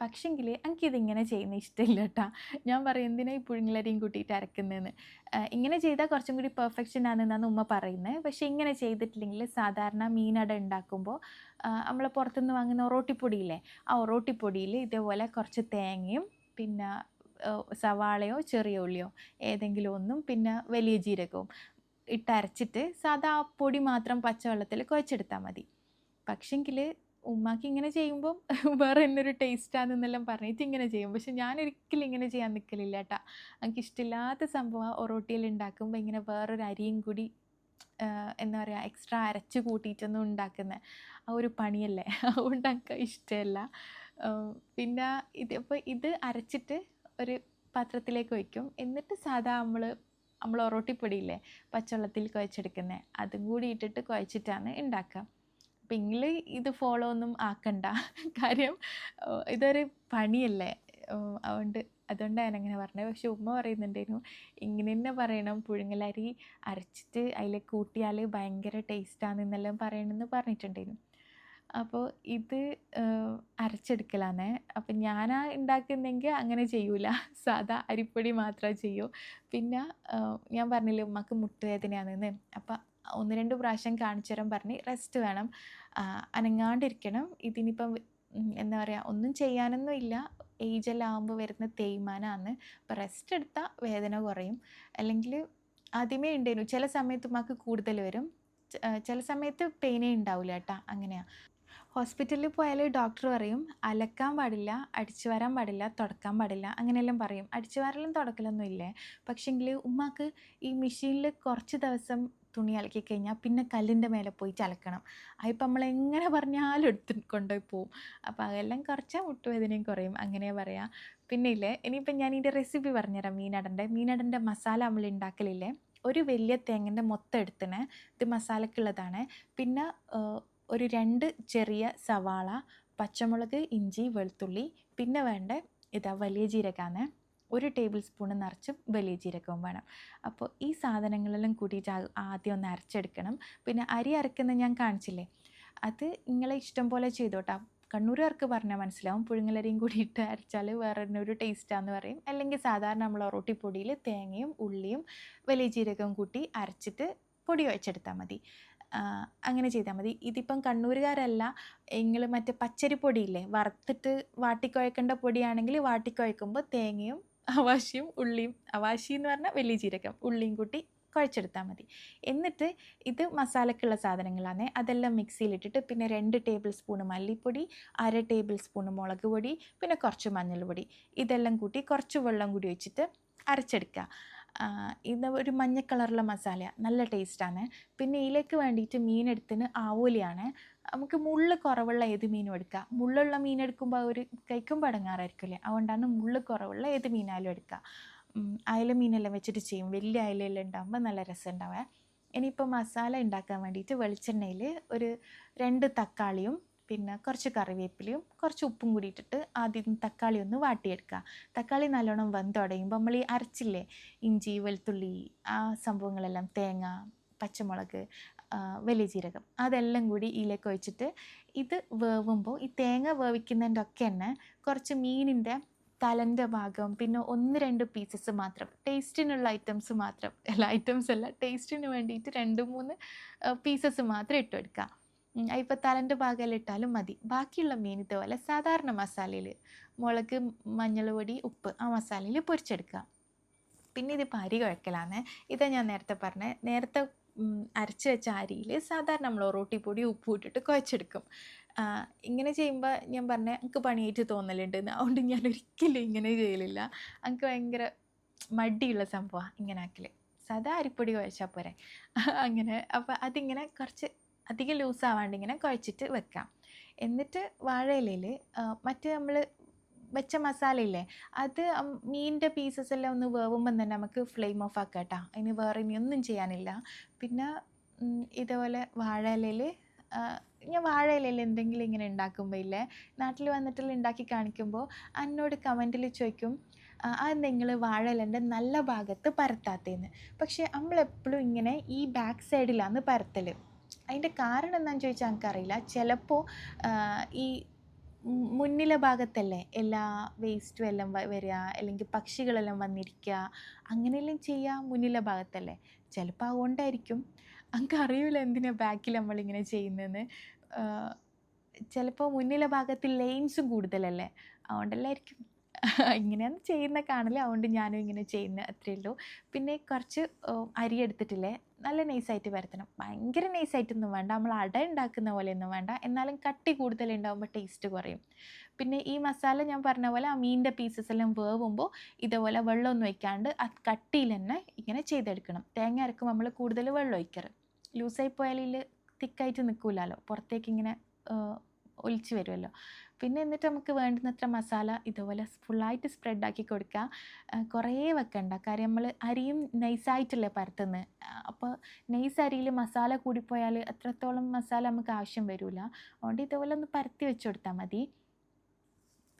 പക്ഷെങ്കിൽ എനിക്കിതിങ്ങനെ ചെയ്യുന്ന ഇഷ്ടമില്ല കേട്ടോ ഞാൻ പറയും എന്തിനാ ഈ പുഴുങ്ങലരിയും കൂട്ടിയിട്ട് അരക്കുന്നതെന്ന് ഇങ്ങനെ ചെയ്താൽ കുറച്ചും കൂടി പെർഫെക്ഷൻ ആണെന്നാണ് ഉമ്മ പറയുന്നത് പക്ഷേ ഇങ്ങനെ ചെയ്തിട്ടില്ലെങ്കിൽ സാധാരണ മീനട ഉണ്ടാക്കുമ്പോൾ നമ്മൾ പുറത്തുനിന്ന് വാങ്ങുന്ന ഒറോട്ടിപ്പൊടിയില്ലേ ആ ഒറോട്ടിപ്പൊടിയിൽ ഇതേപോലെ കുറച്ച് തേങ്ങയും പിന്നെ സവാളയോ ചെറിയ ഉള്ളിയോ ഏതെങ്കിലും ഒന്നും പിന്നെ വലിയ ജീരകവും ഇട്ടരച്ചിട്ട് സാധാ പൊടി മാത്രം പച്ചവെള്ളത്തിൽ കുഴച്ചെടുത്താൽ മതി. പക്ഷെങ്കിൽ ഉമ്മാക്ക് ഇങ്ങനെ ചെയ്യുമ്പോൾ [LAUGHS] വേറെ എന്നൊരു ടേസ്റ്റാണെന്നെല്ലാം പറഞ്ഞിട്ട് ഇങ്ങനെ ചെയ്യും. പക്ഷെ ഞാൻ ഒരിക്കലും ഇങ്ങനെ ചെയ്യാൻ നിൽക്കലില്ല കേട്ടോ എനിക്ക് ഇഷ്ടമില്ലാത്ത സംഭവം ഒറോട്ടിയിൽ ഉണ്ടാക്കുമ്പോൾ ഇങ്ങനെ വേറൊരു അരിയും കൂടി എന്താ പറയുക എക്സ്ട്രാ അരച്ച് കൂട്ടിയിട്ടൊന്നും ഉണ്ടാക്കുന്ന. ആ ഒരു പണിയല്ലേ? [LAUGHS] അതുകൊണ്ട് എനിക്ക് ഇഷ്ടമല്ല പിന്നെ ഇത് അപ്പോൾ ഇത് അരച്ചിട്ട് ഒരു പാത്രത്തിലേക്ക് വയ്ക്കും എന്നിട്ട് സാധാ നമ്മൾ നമ്മൾ ഒറോട്ടിപ്പൊടിയില്ലേ പച്ചവെള്ളത്തിൽ കുഴച്ചെടുക്കുന്നത് അതും കൂടി ഇട്ടിട്ട് കുഴച്ചിട്ടാണ് ഉണ്ടാക്കുക അപ്പം ഇത് ഫോളോ ഒന്നും ആക്കണ്ട. കാര്യം ഇതൊരു പണിയല്ലേ? അതുകൊണ്ട് അതുകൊണ്ടാണ് അങ്ങനെ പറഞ്ഞത്. പക്ഷെ ഉമ്മ പറയുന്നുണ്ടായിരുന്നു ഇങ്ങനെ തന്നെ പറയണം. പുഴുങ്ങലരി അരച്ചിട്ട് അതിൽ കൂട്ടിയാൽ ഭയങ്കര ടേസ്റ്റാണെന്നെല്ലാം പറയണമെന്ന് പറഞ്ഞിട്ടുണ്ടായിരുന്നു. അപ്പോൾ ഇത് അരച്ചെടുക്കലാണ് അപ്പം ഞാനാ ഉണ്ടാക്കുന്നെങ്കിൽ അങ്ങനെ ചെയ്യൂല. സാധാ അരിപ്പൊടി മാത്രമേ ചെയ്യൂ. പിന്നെ ഞാൻ പറഞ്ഞില്ലേ ഉമ്മക്ക് മുട്ടുവേദനയാണെന്ന് അപ്പം ഒന്ന് രണ്ട് പ്രാവശ്യം കാണിച്ചു തരാൻ പറഞ്ഞ് റെസ്റ്റ് വേണം. അനങ്ങാണ്ടിരിക്കണം. ഇതിനിപ്പം എന്താ പറയുക ഒന്നും ചെയ്യാനൊന്നും ഇല്ല. ഏജെല്ലാം ആകുമ്പോൾ വരുന്ന തേയ്മാനമാണ് അപ്പോൾ റെസ്റ്റ് എടുത്താൽ വേദന കുറയും. അല്ലെങ്കിൽ ആദ്യമേ ഉണ്ടായിരുന്നു. ചില സമയത്ത് ഉമ്മക്ക് കൂടുതൽ വരും. ചില സമയത്ത് പെയിനേ ഉണ്ടാവില്ല കേട്ടോ. അങ്ങനെയാണ് ഹോസ്പിറ്റലിൽ പോയാൽ ഡോക്ടർ പറയും അലക്കാൻ പാടില്ല അടിച്ചു വരാൻ പാടില്ല തുടക്കാൻ പാടില്ല അങ്ങനെയെല്ലാം പറയും. അടിച്ചു വരലും തുടക്കലൊന്നും ഇല്ലേ? പക്ഷേങ്കിൽ ഉമ്മാക്ക് ഈ മെഷീനിൽ കുറച്ച് ദിവസം തുണി അലക്കി കഴിഞ്ഞാൽ പിന്നെ കല്ലിന്റെ മേലെ പോയി ചലക്കണം. അതിപ്പോൾ നമ്മൾ എങ്ങനെ പറഞ്ഞാലും എടുത്ത് കൊണ്ടുപോയി പോവും. അപ്പോൾ അതെല്ലാം കുറച്ചാൽ മുട്ടുവേദനയും കുറയും. അങ്ങനെ പറയാം. പിന്നെ ഇല്ലേ ഇനിയിപ്പം ഞാൻ ഇതിന്റെ റെസിപ്പി പറഞ്ഞുതരാം മീനടന്റെ മീനടന്റെ മസാല നമ്മൾ ഉണ്ടാക്കലില്ലേ ഒരു വലിയ തേങ്ങന്റെ മൊത്തം എടുത്തിന് ഇത് മസാലക്കുള്ളതാണ്. പിന്നെ ഒരു രണ്ട് ചെറിയ സവാള പച്ചമുളക് ഇഞ്ചി വെളുത്തുള്ളി. പിന്നെ വേണ്ട ഇതാ വലിയ ജീരകമാണ് ഒരു ടേബിൾ സ്പൂൺ നിറച്ചും വലിയ ജീരകവും വേണം. അപ്പോൾ ഈ സാധനങ്ങളെല്ലാം കൂട്ടിയിട്ട് ആദ്യം ഒന്ന് അരച്ചെടുക്കണം. പിന്നെ അരി അരക്കുന്നത് ഞാൻ കാണിച്ചില്ലേ? അത് നിങ്ങളെ ഇഷ്ടം പോലെ ചെയ്തോട്ടാ. കണ്ണൂരുകാർക്ക് പറഞ്ഞാൽ മനസ്സിലാവും. പുഴുങ്ങലരിയും കൂടി ഇട്ട് അരച്ചാൽ വേറെ ഒരു ടേസ്റ്റാന്ന് പറയും. അല്ലെങ്കിൽ സാധാരണ നമ്മൾ റൊട്ടിപ്പൊടിയിൽ തേങ്ങയും ഉള്ളിയും വലിയ ജീരകവും കൂട്ടി അരച്ചിട്ട് പൊടി വെച്ചെടുത്താൽ മതി. അങ്ങനെ ചെയ്താൽ മതി. ഇതിപ്പം കണ്ണൂരുകാരല്ല നിങ്ങൾ മറ്റേ പച്ചരിപ്പൊടിയില്ലേ വറുത്തിട്ട് വാട്ടിക്കുഴക്കേണ്ട പൊടിയാണെങ്കിൽ വാട്ടിക്കുഴക്കുമ്പോൾ തേങ്ങയും അവാശിയും ഉള്ളിയും അവാശി എന്ന് പറഞ്ഞാൽ വലിയ ജീരകം ഉള്ളിയും കൂട്ടി കുഴച്ചെടുത്താൽ മതി. എന്നിട്ട് ഇത് മസാലക്കുള്ള സാധനങ്ങളാണ് അതെല്ലാം മിക്സിയിലിട്ടിട്ട് പിന്നെ രണ്ട് ടേബിൾ സ്പൂൺ മല്ലിപ്പൊടി അര ടേബിൾ സ്പൂൺ മുളക് പൊടി പിന്നെ കുറച്ച് മഞ്ഞൾപ്പൊടി. ഇതെല്ലാം കൂട്ടി കുറച്ച് വെള്ളം കൂടി വെച്ചിട്ട് അരച്ചെടുക്കുക ഇത് ഒരു മഞ്ഞ കളറുള്ള മസാല നല്ല ടേസ്റ്റാണ് പിന്നെ ഇതിലേക്ക് വേണ്ടിയിട്ട് മീനെടുത്തിന് ആവോലിയാണ്. നമുക്ക് മുള്ള് കുറവുള്ള ഏത് മീനും എടുക്കാം? മുള്ളുള്ള മീൻ എടുക്കുമ്പോൾ ഒരു കഴിക്കുമ്പോൾ അടങ്ങാറായിരിക്കില്ലേ? അതുകൊണ്ടാണ് മുള്ള് കുറവുള്ള ഏത് മീനായാലും എടുക്കുക അയല മീനെല്ലാം വെച്ചിട്ട് ചെയ്യും. വലിയ അയലയെല്ലാം ഉണ്ടാകുമ്പോൾ നല്ല രസം ഉണ്ടാവുക. ഇനിയിപ്പോൾ മസാല ഉണ്ടാക്കാൻ വേണ്ടിയിട്ട് വെളിച്ചെണ്ണയിൽ ഒരു രണ്ട് തക്കാളിയും പിന്നെ കുറച്ച് കറിവേപ്പിലയും കുറച്ച് ഉപ്പും കൂടി ഇട്ടിട്ട് ആദ്യം തക്കാളി ഒന്ന് വാട്ടിയെടുക്കുക. തക്കാളി നല്ലോണം വെന്തുടയുമ്പോൾ നമ്മൾ ഈ അരച്ചില്ലേ ഇഞ്ചി വെളുത്തുള്ളി ആ സംഭവങ്ങളെല്ലാം തേങ്ങ പച്ചമുളക് വലിയ ജീരകം അതെല്ലാം കൂടി ഇതിലേക്ക് ഒഴിച്ചിട്ട് ഇത് വേവുമ്പോൾ ഈ തേങ്ങ വേവിക്കുന്നതിന്റെ ഒക്കെ തന്നെ കുറച്ച് മീനിന്റെ തലന്റെ ഭാഗം പിന്നെ ഒന്ന് രണ്ട് പീസസ് മാത്രം ടേസ്റ്റിനുള്ള ഐറ്റംസ് മാത്രം എല്ലാ ഐറ്റംസ് അല്ല ടേസ്റ്റിന് വേണ്ടിയിട്ട് രണ്ട് മൂന്ന് പീസസ് മാത്രം ഇട്ട് ഇപ്പോൾ തലന്റെ ഭാഗമെല്ലാം ഇട്ടാലും മതി. ബാക്കിയുള്ള മീൻ ഇതുപോലെ സാധാരണ മസാലയിൽ മുളക് മഞ്ഞൾ പൊടി ഉപ്പ് ആ മസാലയിൽ പൊരിച്ചെടുക്കുക പിന്നെ ഇതിപ്പോൾ അരി കുഴക്കലാണ് ഇതാ ഞാൻ നേരത്തെ പറഞ്ഞത് നേരത്തെ അരച്ച് വെച്ച അരിയിൽ സാധാരണ നമ്മൾ റോട്ടിപ്പൊടി ഉപ്പ് ഇട്ടിട്ട് കുഴച്ചെടുക്കും. ഇങ്ങനെ ചെയ്യുമ്പോൾ ഞാൻ പറഞ്ഞ എനിക്ക് പണിയായിട്ട് തോന്നലുണ്ട് അതുകൊണ്ട് ഞാൻ ഒരിക്കലും ഇങ്ങനെ ചെയ്യലില്ല. എനിക്ക് ഭയങ്കര മടിയുള്ള സംഭവമാണ് ഇങ്ങനെ ആക്കൽ സാധാ അരിപ്പൊടി കുഴച്ചാൽ പോരെ. [LAUGHS] അങ്ങനെ. അപ്പോൾ അതിങ്ങനെ കുറച്ച് അധികം ലൂസ് ആവാണ്ട് ഇങ്ങനെ കുഴച്ചിട്ട് വെക്കാം. എന്നിട്ട് വാഴയിലയിൽ മറ്റേ നമ്മൾ വെച്ച മസാല ഇല്ലേ അത് മീനിന്റെ പീസസ് എല്ലാം ഒന്ന് വേവുമ്പം തന്നെ നമുക്ക് ഫ്ലെയിം ഓഫ് ആക്കാം കേട്ടോ അതിന് വേറെ ഇനി ഒന്നും ചെയ്യാനില്ല. പിന്നെ ഇതേപോലെ വാഴയിലയിൽ ഞാൻ വാഴയിലയിൽ എന്തെങ്കിലും ഇങ്ങനെ ഉണ്ടാക്കുമ്പോൾ ഇല്ലേ നാട്ടിൽ വന്നിട്ടുള്ള ഉണ്ടാക്കി കാണിക്കുമ്പോൾ അന്നോട് കമന്റിൽ ചോദിക്കും ആ, നിങ്ങൾ വാഴയിലന്റെ നല്ല ഭാഗത്ത് പരത്താത്തേന്ന്. പക്ഷേ നമ്മളെപ്പോഴും ഇങ്ങനെ ഈ ബാക്ക് സൈഡിലാണ് പരത്തൽ അതിന്റെ കാരണം എന്താണെന്ന് ചോദിച്ചാൽ എനിക്കറിയില്ല. ചിലപ്പോൾ ഈ മുന്നിലെ ഭാഗത്തല്ലേ എല്ലാ വേസ്റ്റും എല്ലാം വരിക അല്ലെങ്കിൽ പക്ഷികളെല്ലാം വന്നിരിക്കുക അങ്ങനെയെല്ലാം ചെയ്യുക മുന്നിലെ ഭാഗത്തല്ലേ? ചിലപ്പോൾ അതുകൊണ്ടായിരിക്കും. അറിയില്ല എന്തിനാ ബാക്കിൽ നമ്മളിങ്ങനെ ചെയ്യുന്നതെന്ന്. ചിലപ്പോൾ മുന്നിലെ ഭാഗത്ത് ലെയിൻസും കൂടുതലല്ലേ? അതുകൊണ്ടല്ലായിരിക്കും. ഇങ്ങനെയാണ് ചെയ്യുന്ന കാണില്ല. അതുകൊണ്ട് ഞാനും ഇങ്ങനെ ചെയ്യുന്ന അത്രയേ ഉള്ളൂ. പിന്നെ കുറച്ച് അരി എടുത്തിട്ടില്ലേ? നല്ല നൈസായിട്ട് പരത്തണം ഭയങ്കര നൈസായിട്ടൊന്നും വേണ്ട. നമ്മൾ അട ഉണ്ടാക്കുന്ന പോലെയൊന്നും വേണ്ട. എന്നാലും കട്ടി കൂടുതൽ ഉണ്ടാകുമ്പോൾ ടേസ്റ്റ് കുറയും. പിന്നെ ഈ മസാല ഞാൻ പറഞ്ഞ പോലെ ആ മീനിന്റെ പീസസ് എല്ലാം വേവുമ്പോൾ ഇതേപോലെ വെള്ളമൊന്നും ഒഴിക്കാണ്ട് ആ കട്ടിയിൽ തന്നെ ഇങ്ങനെ ചെയ്തെടുക്കണം. തേങ്ങ അരക്കുമ്പോൾ നമ്മൾ കൂടുതൽ വെള്ളം ഒഴിക്കരുത്. ലൂസായി പോയാലിൽ തിക്കായിട്ട് നിൽക്കില്ലല്ലോ പുറത്തേക്ക് ഇങ്ങനെ ഒലിച്ച് വരുമല്ലോ. പിന്നെ എന്നിട്ട് നമുക്ക് വേണ്ടുന്നത്ര മസാല ഇതുപോലെ ഫുള്ളായിട്ട് സ്പ്രെഡാക്കി കൊടുക്കുക കുറേ വെക്കണ്ട. കാര്യം നമ്മൾ അരിയും നൈസായിട്ടല്ലേ പരത്തുന്നത് അപ്പോൾ നൈസ് അരിയിൽ മസാല കൂടിപ്പോയാൽ അത്രത്തോളം മസാല നമുക്ക് ആവശ്യം വരില്ല അതുകൊണ്ട് ഇതുപോലെ ഒന്ന് പരത്തി വെച്ച് കൊടുത്താൽ മതി.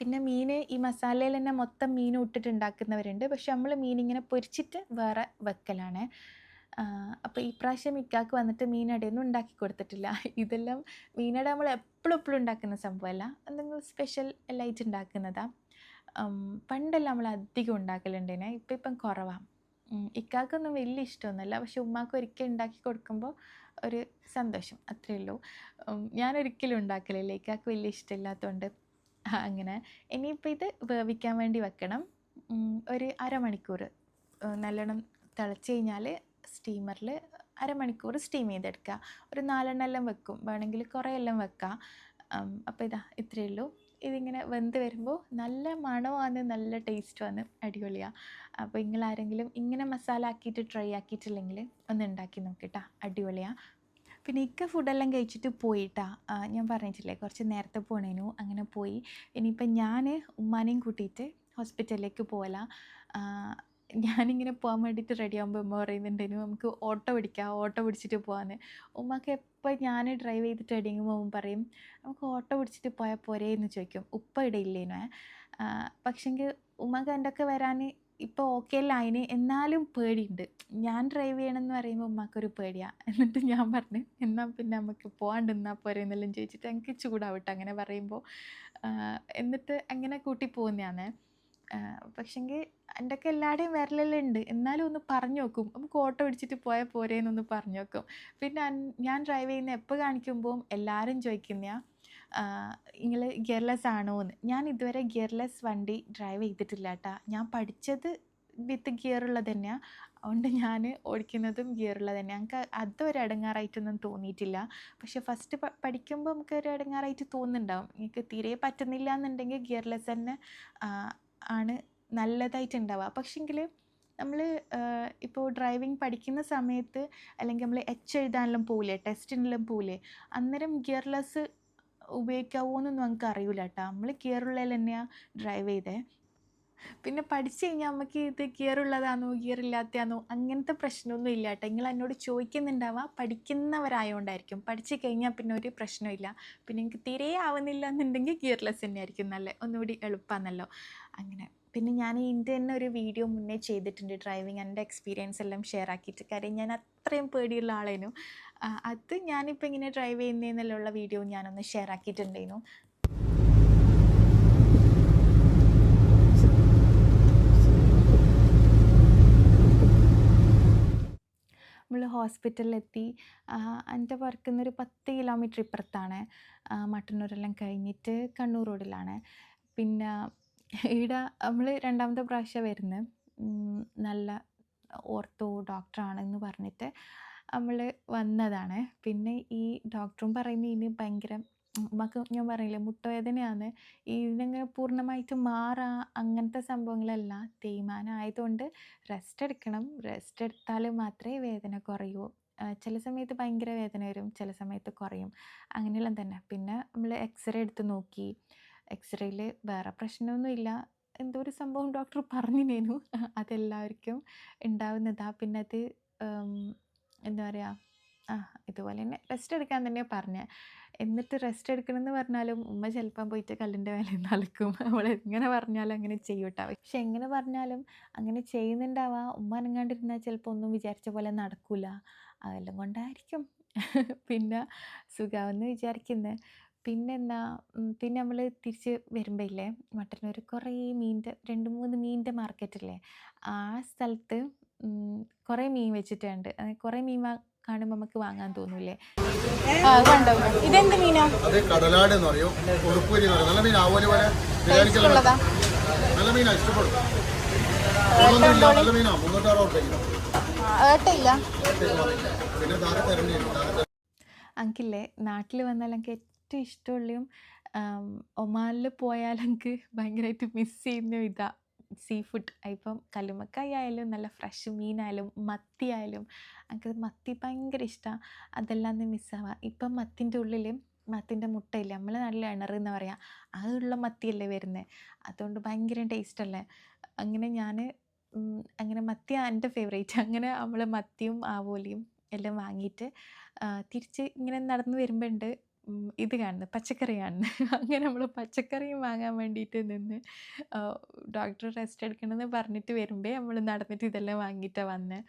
പിന്നെ മീൻ ഈ മസാലയിൽ തന്നെ മൊത്തം മീൻ ഇട്ടിട്ട് ഉണ്ടാക്കുന്നവരുണ്ട് പക്ഷെ നമ്മൾ മീൻ ഇങ്ങനെ പൊരിച്ചിട്ട് വേറെ വെക്കലാണ്. അപ്പോൾ ഈ പ്രാവശ്യം ഇക്കാക്ക് വന്നിട്ട് മീനടയൊന്നും ഉണ്ടാക്കി കൊടുത്തിട്ടില്ല. [LAUGHS] ഇതെല്ലാം മീനട നമ്മൾ എപ്പോഴും എപ്പോഴും ഉണ്ടാക്കുന്ന സംഭവമല്ല. എന്തെങ്കിലും സ്പെഷ്യൽ ലൈറ്റ് ഉണ്ടാക്കുന്നതാണ് പണ്ടെല്ലാം നമ്മൾ അധികം ഉണ്ടാക്കലുണ്ടേനെ. ഇപ്പം ഇപ്പം കുറവാണ് ഇക്കാക്കൊന്നും വലിയ ഇഷ്ടമൊന്നുമല്ല. പക്ഷെ ഉമ്മാക്ക് ഒരിക്കൽ ഉണ്ടാക്കി കൊടുക്കുമ്പോൾ ഒരു സന്തോഷം. അത്രയേ ഉള്ളൂ. ഞാനൊരിക്കലും ഒരിക്കലും ഉണ്ടാക്കലില്ല. ഇക്കാക്ക് വലിയ ഇഷ്ടമില്ലാത്തതുകൊണ്ട് അങ്ങനെ. ഇനിയിപ്പോൾ ഇത് വേവിക്കാൻ വേണ്ടി വെക്കണം. ഒരു അരമണിക്കൂർ. നല്ലോണം തിളച്ച് കഴിഞ്ഞാൽ സ്റ്റീമറിൽ അരമണിക്കൂർ സ്റ്റീം ചെയ്തെടുക്കുക ഒരു നാലെണ്ണം എല്ലാം വെക്കും. വേണമെങ്കിൽ കുറേ എല്ലാം വെക്കാം. അപ്പോൾ ഇതാ ഇത്രയേ ഉള്ളൂ. ഇതിങ്ങനെ വെന്ത് വരുമ്പോൾ നല്ല മണമാണ് നല്ല ടേസ്റ്റ് വന്ന് അടിപൊളിയാണ് അപ്പോൾ നിങ്ങൾ ആരെങ്കിലും ഇങ്ങനെ മസാല ആക്കിയിട്ട് ട്രൈ ആക്കിയിട്ടില്ലെങ്കിൽ ഒന്ന് ഉണ്ടാക്കി നോക്കിട്ടാ. അടിപൊളിയാണ് പിന്നെ ഇക്ക ഫുഡെല്ലാം കഴിച്ചിട്ട് പോയിട്ടാ. ഞാൻ പറഞ്ഞിട്ടില്ലേ കുറച്ച് നേരത്തെ പോണേനു. അങ്ങനെ പോയി. ഇനിയിപ്പം ഞാൻ ഉമ്മാനെയും കൂട്ടിയിട്ട് ഹോസ്പിറ്റലിലേക്ക് പോകല ഞാനിങ്ങനെ പോകാൻ വേണ്ടിയിട്ട് റെഡി ആകുമ്പോൾ ഉമ്മ പറയുന്നുണ്ടേനു നമുക്ക് ഓട്ടോ പിടിക്കാം ഓട്ടോ പിടിച്ചിട്ട് പോകാമെന്ന് ഉമ്മക്ക് എപ്പോൾ ഞാൻ ഡ്രൈവ് ചെയ്തിട്ട് എവിടെയെങ്കിലും പോകുമ്പോൾ പറയും നമുക്ക് ഓട്ടോ പിടിച്ചിട്ട് പോയാൽ പോരേ എന്ന് ചോദിക്കും. ഉപ്പ ഇടയില്ലേനു പക്ഷെങ്കിൽ ഉമ്മക്ക് എന്റെ ഒക്കെ വരാൻ ഇപ്പോൾ ഓക്കെ അതിന് എന്നാലും പേടിയുണ്ട്. ഞാൻ ഡ്രൈവ് ചെയ്യണമെന്ന് പറയുമ്പോൾ ഉമ്മക്കൊരു പേടിയാണ് എന്നിട്ട് ഞാൻ പറഞ്ഞു എന്നാൽ പിന്നെ നമുക്ക് പോകാണ്ട് നിന്നാൽ പോരെ എന്നെല്ലാം ചോദിച്ചിട്ട് എനിക്ക് ചൂടാവട്ടെ. അങ്ങനെ പറയുമ്പോൾ എന്നിട്ട് അങ്ങനെ കൂട്ടി പോകുന്നതാണ് പക്ഷെങ്കിൽ എന്റെ ഒക്കെ എല്ലാവരുടെയും വിരലെല്ലാം ഉണ്ട് എന്നാലും ഒന്ന് പറഞ്ഞു നോക്കും. നമുക്ക് ഓട്ടോ പിടിച്ചിട്ട് പോയാൽ പോരെ എന്നൊന്ന് പറഞ്ഞു നോക്കും. പിന്നെ ഞാൻ ഡ്രൈവ് ചെയ്യുന്ന എപ്പോൾ കാണിക്കുമ്പോൾ എല്ലാവരും ചോദിക്കുന്ന നിങ്ങൾ ഗിയർലെസ് ആണോ എന്ന്? ഞാൻ ഇതുവരെ ഗിയർലെസ് വണ്ടി ഡ്രൈവ് ചെയ്തിട്ടില്ല കേട്ടാ ഞാൻ പഠിച്ചത് വിത്ത് ഗിയർ ഉള്ളത് തന്നെയാണ് അതുകൊണ്ട് ഞാൻ ഓടിക്കുന്നതും ഗിയർ ഉള്ളത് തന്നെയാണ് ഞങ്ങൾക്ക് ഒരു ഇടങ്ങാറായിട്ടൊന്നും തോന്നിയിട്ടില്ല. പക്ഷെ ഫസ്റ്റ് പഠിക്കുമ്പോൾ നമുക്ക് ഒരു ഇടങ്ങാറായിട്ട് തോന്നുന്നുണ്ടാവും. നിങ്ങൾക്ക് തീരെ പറ്റുന്നില്ല എന്നുണ്ടെങ്കിൽ ഗിയർലെസ് തന്നെ ആണ് നല്ലതായിട്ടുണ്ടാവുക. പക്ഷെങ്കിൽ നമ്മൾ ഇപ്പോൾ ഡ്രൈവിംഗ് പഠിക്കുന്ന സമയത്ത് അല്ലെങ്കിൽ നമ്മൾ എച്ച് എഴുതാനെല്ലാം പോകില്ലേ ടെസ്റ്റിനെല്ലാം പോകില്ലേ അന്നേരം ഗിയർലെസ് ഉപയോഗിക്കാവോ എന്നൊന്നും നമുക്ക് അറിയില്ല കേട്ടോ നമ്മൾ ഗിയറുള്ളതിൽ തന്നെയാണ് ഡ്രൈവ് ചെയ്തേ. പിന്നെ പഠിച്ചു കഴിഞ്ഞാൽ നമുക്ക് ഇത് ഗിയർ ഉള്ളതാണോ ഗിയർ ഇല്ലാത്തതാണോ അങ്ങനത്തെ പ്രശ്നമൊന്നും ഇല്ല കേട്ടോ നിങ്ങൾ എന്നോട് ചോദിക്കുന്നുണ്ടാവുക പഠിക്കുന്നവരായതുകൊണ്ടായിരിക്കും പഠിച്ചു കഴിഞ്ഞാൽ പിന്നെ ഒരു പ്രശ്നമില്ല പിന്നെ എനിക്ക് തീരെ ആവുന്നില്ല എന്നുണ്ടെങ്കിൽ ഗിയർലെസ് തന്നെയായിരിക്കും നല്ല? ഒന്നുകൂടി എളുപ്പമാണല്ലോ അങ്ങനെ. പിന്നെ ഞാൻ ഇതിന്റെ തന്നെ ഒരു വീഡിയോ മുന്നേ ചെയ്തിട്ടുണ്ട് ഡ്രൈവിങ് എന്റെ എക്സ്പീരിയൻസ് എല്ലാം ഷെയർ ആക്കിയിട്ട്. കാര്യം ഞാൻ അത്രയും പേടിയുള്ള ആളേനു. അത് ഞാനിപ്പോൾ ഇങ്ങനെ ഡ്രൈവ് ചെയ്യുന്നതിനുള്ള വീഡിയോ ഞാനൊന്ന് ഷെയർ ആക്കിയിട്ടുണ്ടായിരുന്നു. നമ്മൾ ഹോസ്പിറ്റലിലെത്തി എന്റെ വർക്കുന്ന ഒരു പത്ത് കിലോമീറ്റർ ഇപ്പുറത്താണ്. മട്ടന്നൂരെല്ലാം കഴിഞ്ഞിട്ട് കണ്ണൂർ റോഡിലാണ്. പിന്നെ ഇവിടെ നമ്മൾ രണ്ടാമത്തെ പ്രാവശ്യം വരുന്നത് നല്ല ഓർത്തോ ഡോക്ടറാണെന്ന് പറഞ്ഞിട്ട് നമ്മൾ വന്നതാണ്. പിന്നെ ഈ ഡോക്ടറും പറയുന്നത് ഭയങ്കര ഉമ്മക്ക് ഞാൻ പറയില്ലേ മുട്ടുവേദനയാണ്. ഇതിനങ്ങനെ പൂർണമായിട്ട് മാറാ അങ്ങനത്തെ സംഭവങ്ങളല്ല. തേയ്മാനം ആയതുകൊണ്ട് റെസ്റ്റ് എടുക്കണം. റെസ്റ്റ് എടുത്താൽ മാത്രമേ വേദന കുറയൂ. ചില സമയത്ത് ഭയങ്കര വേദന വരും ചില സമയത്ത് കുറയും. അങ്ങനെയെല്ലാം തന്നെ. പിന്നെ നമ്മൾ എക്സ്റേ എടുത്ത് നോക്കി. എക്സ്റേയിൽ വേറെ പ്രശ്നമൊന്നുമില്ല എന്തോ ഒരു സംഭവം ഡോക്ടർ പറഞ്ഞിനേനു. അതെല്ലാവർക്കും ഉണ്ടാവുന്നതാണ് പിന്നെ അത് എന്താ പറയുക ആ ഇതുപോലെ തന്നെ റെസ്റ്റ് എടുക്കാൻ തന്നെ പറഞ്ഞത് എന്നിട്ട് റെസ്റ്റ് എടുക്കണമെന്ന് പറഞ്ഞാലും ഉമ്മ ചിലപ്പം പോയിട്ട് കല്ലിന്റെ വില അലക്കും. [LAUGHS] അവൾ എങ്ങനെ പറഞ്ഞാലും അങ്ങനെ ചെയ്യൂട്ടാ. പക്ഷെ എങ്ങനെ പറഞ്ഞാലും അങ്ങനെ ചെയ്യുന്നുണ്ടാവാ. ഉമ്മ അനങ്ങാണ്ടിരുന്നാൽ ചിലപ്പോൾ ഒന്നും വിചാരിച്ച പോലെ നടക്കൂല. അതെല്ലാം കൊണ്ടായിരിക്കും. [LAUGHS] പിന്നെ സുഖാവെന്ന് വിചാരിക്കുന്നത് പിന്നെന്താ പിന്നെ നമ്മൾ തിരിച്ച് വരുമ്പോഴില്ലേ മട്ടന്നൂർ കുറേ മീനിന്റെ രണ്ട് മൂന്ന് മീനിന്റെ മാർക്കറ്റില്ലേ ആ സ്ഥലത്ത് കുറേ മീൻ വെച്ചിട്ടുണ്ട്. കുറേ മീൻ കാണുമ്പോൾ നമുക്ക് വാങ്ങാൻ തോന്നൂലേ ഇതെന്ത് മീനാ? അത് കടലാട് എന്ന് പറയും എന്ന് പറയും. നല്ല മീൻ ആവോലി പോലെ ബിരിയാണിക്കെല്ലാം നല്ല മീനാ ഇഷ്ടപ്പെടും. നല്ല മീനാ മുന്നൂറ്റാറ് പിന്നെ അങ്കില്ലേ നാട്ടിൽ വന്നാൽ എനിക്ക് ഏറ്റവും ഇഷ്ടമുള്ളതും ഒമാനിൽ പോയാൽ എനിക്ക് ഭയങ്കരമായിട്ട് മിസ് ചെയ്യുന്ന ഇതാ സീ ഫുഡ് ഇപ്പം കല്ലുമക്കായി ആയാലും നല്ല ഫ്രഷ് മീനായാലും മത്തി ആയാലും എനിക്ക് മത്തി ഭയങ്കര ഇഷ്ടമാണ് അതെല്ലാം മിസ്സാവുക ഇപ്പം മത്തിന്റെ ഉള്ളിൽ മത്തിന്റെ മുട്ടയില്ല നമ്മൾ നല്ല ഇണറ് എന്ന് പറയാം അതുള്ള മത്തിയല്ലേ വരുന്നത് അതുകൊണ്ട് ഭയങ്കര ടേസ്റ്റല്ലേ അങ്ങനെ ഞാൻ അങ്ങനെ മത്തി എന്റെ ഫേവറേറ്റ് അങ്ങനെ നമ്മൾ മത്തിയും ആവോലിയും എല്ലാം വാങ്ങിയിട്ട് തിരിച്ച് ഇങ്ങനെ നടന്ന് ഉം, ഇത് കാണുന്നത്. പച്ചക്കറി കാണുന്നത് [LAUGHS] അങ്ങനെ നമ്മൾ പച്ചക്കറിയും വാങ്ങാൻ വേണ്ടിയിട്ട് നിന്ന് ഡോക്ടർ റെസ്റ്റ് എടുക്കണമെന്ന് പറഞ്ഞിട്ട് വരുമ്പോൾ നമ്മൾ നടന്നിട്ട് ഇതെല്ലാം വാങ്ങിയിട്ടാണ് വന്നത്